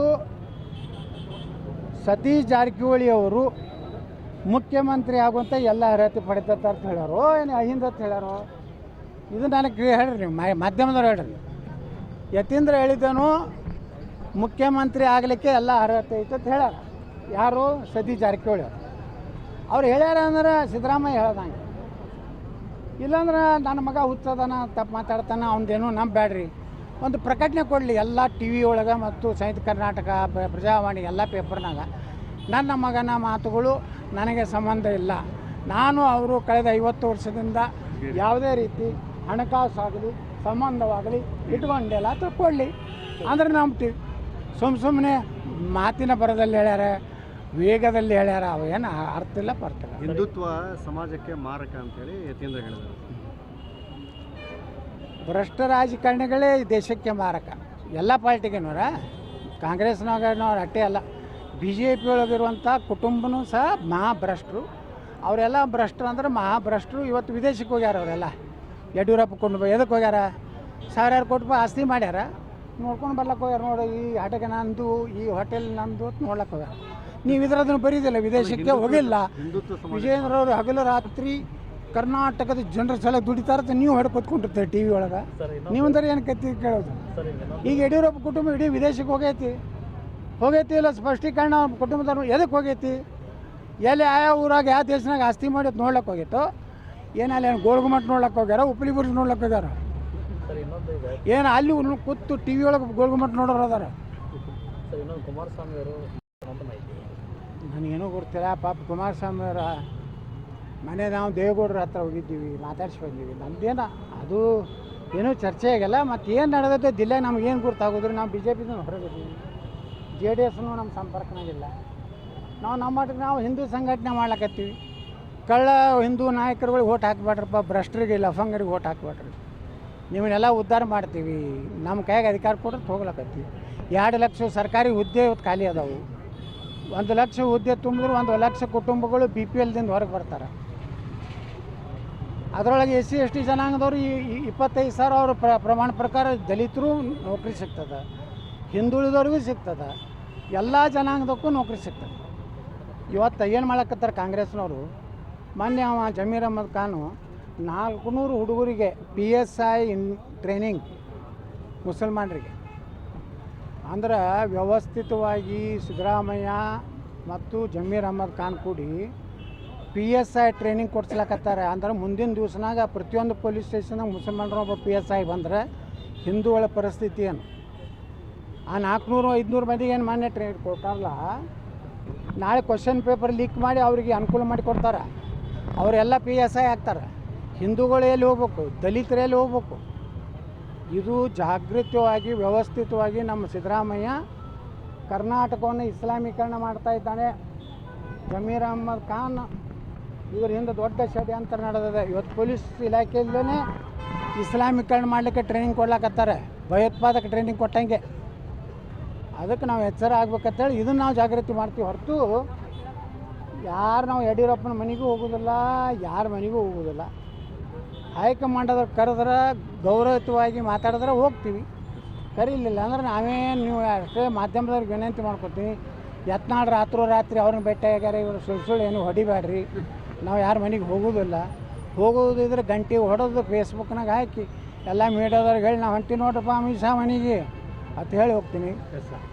ಸತೀಶ್ ಜಾರಕಿಹೊಳಿ ಅವರು ಮುಖ್ಯಮಂತ್ರಿ ಆಗುವಂಥ ಎಲ್ಲ ಅರ್ಹತೆ ಪಡಿತತ್ತ ಅಂತ ಹೇಳ್ಯಾರೋ ಏನು ಅಹಿಂದ ಅಂತ ಹೇಳ್ಯಾರೋ ಇದು ನನಗೆ ಹೇಳ್ರಿ ನೀವು ಮಾ ಮಾಧ್ಯಮದವ್ರು ಹೇಳ್ರಿ ಯತೀಂದ್ರ ಹೇಳಿದನು, ಮುಖ್ಯಮಂತ್ರಿ ಆಗಲಿಕ್ಕೆ ಎಲ್ಲ ಅರ್ಹತೆ ಐತೆ ಅಂತ ಹೇಳ್ಯಾರ. ಯಾರು? ಸದಿ ಜಾರಕಿಹೊಳಿ ಅವರು. ಹೇಳ್ಯಾರ ಅಂದ್ರೆ ಸಿದ್ದರಾಮಯ್ಯ ಹೇಳ್ದಂಗೆ. ಇಲ್ಲಾಂದ್ರೆ ನನ್ನ ಮಗ ಹುಚ್ಚದನ, ತಪ್ಪು ಮಾತಾಡ್ತಾನೆ, ಅವ್ನದೇನು ಬ್ಯಾಡ್ರಿ. ಒಂದು ಪ್ರಕಟಣೆ ಕೊಡಲಿ ಎಲ್ಲ ಟಿ ವಿ ಒಳಗೆ ಮತ್ತು ಸಂಯುಕ್ತ ಕರ್ನಾಟಕ ಪ್ರ- ಪ್ರಜಾವಾಣಿ ಎಲ್ಲ ಪೇಪರ್ನಾಗ. ನನ್ನ ಮಗನ ಮಾತುಗಳು ನನಗೆ ಸಂಬಂಧ ಇಲ್ಲ. ನಾನು ಅವರು ಕಳೆದ ಐವತ್ತು ವರ್ಷದಿಂದ ಯಾವುದೇ ರೀತಿ ಹಣಕಾಸಾಗಲಿ ಸಂಬಂಧವಾಗಲಿ ಇಟ್ಕೊಂಡೆಲ್ಲ ತಗೊಳ್ಳಿ ಅಂದ್ರೆ ನಂಬ್ತೀವಿ ಸುಮ್ಮ ಸುಮ್ಮನೆ ಮಾತಿನ ಬರದಲ್ಲಿ ಹೇಳ್ಯಾರ ವೇಗದಲ್ಲಿ ಹೇಳ್ಯಾರ ಅವೇನು ಅರ್ಥ ಇಲ್ಲ ಬರ್ತಾರೆ ಹಿಂದುತ್ವ ಸಮಾಜಕ್ಕೆ ಮಾರಕ ಅಂತೇಳಿ ಯತೀಂದ್ರ ಹೇಳಿದರು ಭ್ರಷ್ಟ ರಾಜಕಾರಣಿಗಳೇ ದೇಶಕ್ಕೆ ಮಾರಕ. ಎಲ್ಲ ಪಾರ್ಟಿಗೆನೋರ ಕಾಂಗ್ರೆಸ್ನಾಗನವ್ರು ಅಟ್ಟೆ ಅಲ್ಲ. ಬಿ ಜೆ ಪಿ ಒಳಗಿರುವಂಥ ಕುಟುಂಬನೂ ಸಹ ಮಹಾಭ್ರಷ್ಟರು. ಅವರೆಲ್ಲ ಭ್ರಷ್ಟರು ಅಂದ್ರೆ ಮಹಾಭ್ರಷ್ಟರು ಇವತ್ತು ವಿದೇಶಕ್ಕೆ ಹೋಗ್ಯಾರ ಅವರೆಲ್ಲ ಯಡಿಯೂರಪ್ಪ ಕೊಂಡು ಎದಕ್ಕೆ ಹೋಗ್ಯಾರ? ಸಾವಿರಾರು ಕೋಟಿ ರೂಪಾಯಿ ಆಸ್ತಿ ಮಾಡ್ಯಾರ. ನೋಡ್ಕೊಂಡು ಬರ್ಲಕ್ಕೆ ಹೋಗ್ಯಾರ ನೋಡಿ ಈ ಹಟಕ ನಂದು ಈ ಹೋಟೆಲ್ ನಂದು ಅಂತ ನೋಡ್ಲಕ್ಕೆ ಹೋಗ್ಯಾರ. ನೀವು ಇದ್ರದನ್ನು ಬರೀದಿಲ್ಲ ವಿದೇಶಕ್ಕೆ ಹೋಗಿಲ್ಲ. ವಿಜಯೇಂದ್ರ ಅವರು ಹಗಲು ರಾತ್ರಿ ಕರ್ನಾಟಕದ ಜನರ ಸಲ ದುಡಿತಾರ ನೀವು ಹೊಡ್ಕೊತ್ಕೊಂಡಿರ್ತೀರಿ ಟಿ ವಿ ಒಳಗೆ. ನೀವಂದ್ರೆ ಏನು ಕತ್ತಿ ಕೇಳೋದು? ಈಗ ಯಡಿಯೂರಪ್ಪ ಕುಟುಂಬ ಇಡೀ ವಿದೇಶಕ್ಕೆ ಹೋಗೈತಿ. ಹೋಗೈತಿ ಇಲ್ಲ ಸ್ಪಷ್ಟೀಕರಣ ಕುಟುಂಬದವ್ರು ಎದಕ್ಕೆ ಹೋಗೈತಿ? ಎಲ್ಲಿ ಆಯಾ ಊರಾಗ ಯಾವ ದೇಶನಾಗ ಆಸ್ತಿ ಮಾಡಿ ನೋಡ್ಲಕ್ಕೆ ಹೋಗಿತ್ತು? ಏನು ಅಲ್ಲಿ ಏನು ಗೋಲ್ಗುಮಟ್ ನೋಡ್ಲಕ್ಕೆ ಹೋಗ್ಯಾರ, ಉಪ್ಪಲಿ ಬುರ್ಜ್ ನೋಡ್ಲಕ್ಕೆ ಹೋಗ್ಯಾರ. ಏನು ಅಲ್ಲಿ ಕೂತು ಟಿ ವಿ ಒಳಗೆ ಗೋಲ್ಗುಮಟ್ ನೋಡೋರು ಅದಾರ. ಕುಮಾರಸ್ವಾಮಿ ಅವರು ನನಗೇನೂ ಗೊತ್ತಿಲ್ಲ, ಪಾಪ ಕುಮಾರಸ್ವಾಮಿ ಅವರ ಮನೆ ನಾವು ದೇವೇಗೌಡರ ಹತ್ರ ಹೋಗಿದ್ದೀವಿ ಮಾತಾಡ್ಸಿ ಬಂದೀವಿ. ನಮ್ದೇನ, ಅದು ಏನೂ ಚರ್ಚೆ ಆಗಲ್ಲ, ಮತ್ತು ಏನು ನಡೆದೈತೆ ಜಿಲ್ಲೆ ನಮಗೇನು ಗುರ್ತಾಗೋದ್ರೆ ನಾವು ಬಿ ಜೆ ಹೊರಗೆ ಹೊರಗಿದ್ದೀವಿ ಜೆ ಡಿ ಎಸ್ನೂ ನಮ್ಮ ಸಂಪರ್ಕನಾಗಿಲ್ಲ. ನಾವು ನಮ್ಮ ಮಟ್ಟಿಗೆ ನಾವು ಹಿಂದೂ ಸಂಘಟನೆ ಮಾಡ್ಲಕತ್ತೀವಿ. ಕಳ್ಳ ಹಿಂದೂ ನಾಯಕರುಗಳಿಗೆ ಓಟ್ ಹಾಕ್ಬೇಡ್ರಪ್ಪ, ಭ್ರಷ್ಟರಿಗೆ ಲಫಂಗರಿಗೆ ಓಟ್ ಹಾಕ್ಬೇಡ್ರಿ. ನಿಮ್ಮನ್ನೆಲ್ಲ ಉದ್ಧಾರ ಮಾಡ್ತೀವಿ. ನಮ್ಮ ಕೈಯಾಗ ಅಧಿಕಾರ ಕೊಟ್ಟರೆ ಹೋಗ್ಲಕತ್ತೀವಿ ಎರಡು ಲಕ್ಷ ಸರ್ಕಾರಿ ಹುದ್ದೆ ಇವತ್ತು ಖಾಲಿ ಅದಾವು. ಒಂದು ಲಕ್ಷ ಹುದ್ದೆ ತುಂಬಿದ್ರು ಒಂದು ಲಕ್ಷ ಕುಟುಂಬಗಳು ಬಿ ಪಿ ಎಲ್ದಿಂದ ಹೊರಗೆ ಬರ್ತಾರೆ. ಅದರೊಳಗೆ ಎಸ್ ಸಿ, ಎಸ್ ಟಿ ಜನಾಂಗದವ್ರು ಈ, ಈ- ಇಪ್ಪತ್ತೈದು ಸಾವಿರ ಅವ್ರ ಪ್ರ, ಪ್ರಮಾಣ ಪ್ರಕಾರ ದಲಿತರು ನೌಕರಿ ಸಿಗ್ತದೆ. ಹಿಂದುಳಿದವ್ರಿಗೂ ಸಿಗ್ತದೆ. ಎಲ್ಲ ಜನಾಂಗದಕ್ಕೂ ನೌಕರಿ ಸಿಗ್ತದೆ. ಇವತ್ತು ಏನು ಮಾಡಕತ್ತಾರೆ ಕಾಂಗ್ರೆಸ್ನವರು? ಮೊನ್ನೆ ಅವ ಜಮೀರ್ ಅಹಮದ್ ಖಾನು ನಾಲ್ಕುನೂರು ಹುಡುಗರಿಗೆ P S I in training ಮುಸಲ್ಮಾನರಿಗೆ. ಅಂದ್ರೆ ವ್ಯವಸ್ಥಿತವಾಗಿ ಸಿದ್ದರಾಮಯ್ಯ ಮತ್ತು ಜಮೀರ್ ಅಹಮದ್ ಖಾನ್ ಕೂಡಿ ಪಿ ಎಸ್ ಐ ಟ್ರೈನಿಂಗ್ ಕೊಡ್ಸ್ಲಕತ್ತಾರೆ. ಅಂದ್ರೆ ಮುಂದಿನ ದಿವಸನಾಗ ಪ್ರತಿಯೊಂದು ಪೊಲೀಸ್ ಸ್ಟೇಷನ್ದಾಗ ಮುಸಲ್ಮಾನರು ಒಬ್ಬ ಪಿ ಎಸ್ ಐ ಬಂದ್ರೆ ಹಿಂದೂಗಳ ಪರಿಸ್ಥಿತಿ ಏನು? ಆ ನಾಲ್ಕುನೂರು, ಐದುನೂರು ಮಂದಿಗೆ ಏನು ಮಾನ್ಯ ಟ್ರೈನಿಂಗ್ ಕೊಟ್ಟಾರಲ್ಲ, ನಾಳೆ ಕ್ವಶನ್ ಪೇಪರ್ ಲೀಕ್ ಮಾಡಿ ಅವರಿಗೆ ಅನುಕೂಲ ಮಾಡಿ ಕೊಡ್ತಾರೆ. ಅವರೆಲ್ಲ ಪಿ ಎಸ್ ಐ ಆಗ್ತಾರೆ. ಹಿಂದೂಗಳು ಎಲ್ಲಿ ಹೋಗ್ಬೇಕು? ದಲಿತರು ಎಲ್ಲಿ ಹೋಗ್ಬೇಕು. ಇದು ಜಾಗೃತವಾಗಿ, ವ್ಯವಸ್ಥಿತವಾಗಿ ನಮ್ಮ ಸಿದ್ದರಾಮಯ್ಯ ಕರ್ನಾಟಕವನ್ನು ಇಸ್ಲಾಮೀಕರಣ ಮಾಡ್ತಾ ಇದ್ದಾನೆ. ಜಮೀರ್ ಅಹಮ್ಮದ್ ಖಾನ್ ಇದ್ರ ಹಿಂದೆ ದೊಡ್ಡ ಷಡ್ಯಂತ್ರ ನಡೆದಿದೆ. ಇವತ್ತು ಪೊಲೀಸ್ ಇಲಾಖೆಯಲ್ಲೇ ಇಸ್ಲಾಮೀಕರಣ ಮಾಡಲಿಕ್ಕೆ ಟ್ರೈನಿಂಗ್ ಕೊಡ್ಲಾಕತ್ತಾರೆ. ಭಯೋತ್ಪಾದಕ ಟ್ರೈನಿಂಗ್ ಕೊಟ್ಟಂಗೆ. ಅದಕ್ಕೆ ನಾವು ಎಚ್ಚರ ಆಗ್ಬೇಕಂತೇಳಿ ಇದನ್ನು ನಾವು ಜಾಗೃತಿ ಮಾಡ್ತೀವಿ. ಹೊರತು ಯಾರು ನಾವು ಯಡಿಯೂರಪ್ಪನ ಮನೆಗೂ ಹೋಗೋದಿಲ್ಲ ಯಾರ ಮನೆಗೂ ಹೋಗೋದಿಲ್ಲ. ಹೈಕಮಾಂಡದವ್ರು ಕರೆದ್ರೆ ಗೌರವಯುತವಾಗಿ ಮಾತಾಡಿದ್ರೆ ಹೋಗ್ತೀವಿ. ಕರೀಲಿಲ್ಲ ಅಂದ್ರೆ ನಾವೇನು ನೀವು ಅಷ್ಟೇ ಮಾಧ್ಯಮದವ್ರಿಗೆ ವಿನಂತಿ ಮಾಡ್ಕೊತೀವಿ ಯತ್ನಾಡು ರಾತ್ರೋ ರಾತ್ರಿ ಅವ್ರನ್ನ ಭೇಟಿಯಾಗ್ಯಾರ ಇವರು ಸುಳ್ಳು ಸುಳ್ಳು ಏನು ಹೊಡಿಬೇಡ್ರಿ ನಾವು ಯಾರ ಮನೆಗೆ ಹೋಗೋದಿಲ್ಲ. ಹೋಗೋದಿದ್ರೆ ಗಂಟೆ ಹೊಡೋದು ಫೇಸ್ಬುಕ್ನಾಗ ಹಾಕಿ. ಎಲ್ಲ ಮೀಡಿಯಾದವ್ರಿಗೆ ಹೇಳಿ ನಾವು ಹೊಂಟಿ ನೋಡ್ರಪ್ಪ ಅಮಿತ್ ಶಾ ಮನೆಗೆ. ಅಂತ ಹೇಳಿ ಹೋಗ್ತೀನಿ.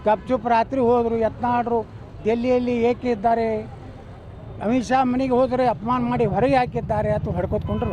ಕಪ್ಚುಪ್ ರಾತ್ರಿ ಹೋದರು ಯತ್ನಾಡ್ರು ಡೆಲ್ಲಿಯಲ್ಲಿ ಏಕೆ ಇದ್ದಾರೆ? ಅಮಿತ್ ಶಾ ಮನೆಗೆ ಹೋದರೆ ಅಪಮಾನ ಮಾಡಿ ಹೊರಗೆ ಹಾಕಿದ್ದಾರೆ ಅಥವಾ ಹೊಡ್ಕೊತ್ಕೊಂಡ್ರು.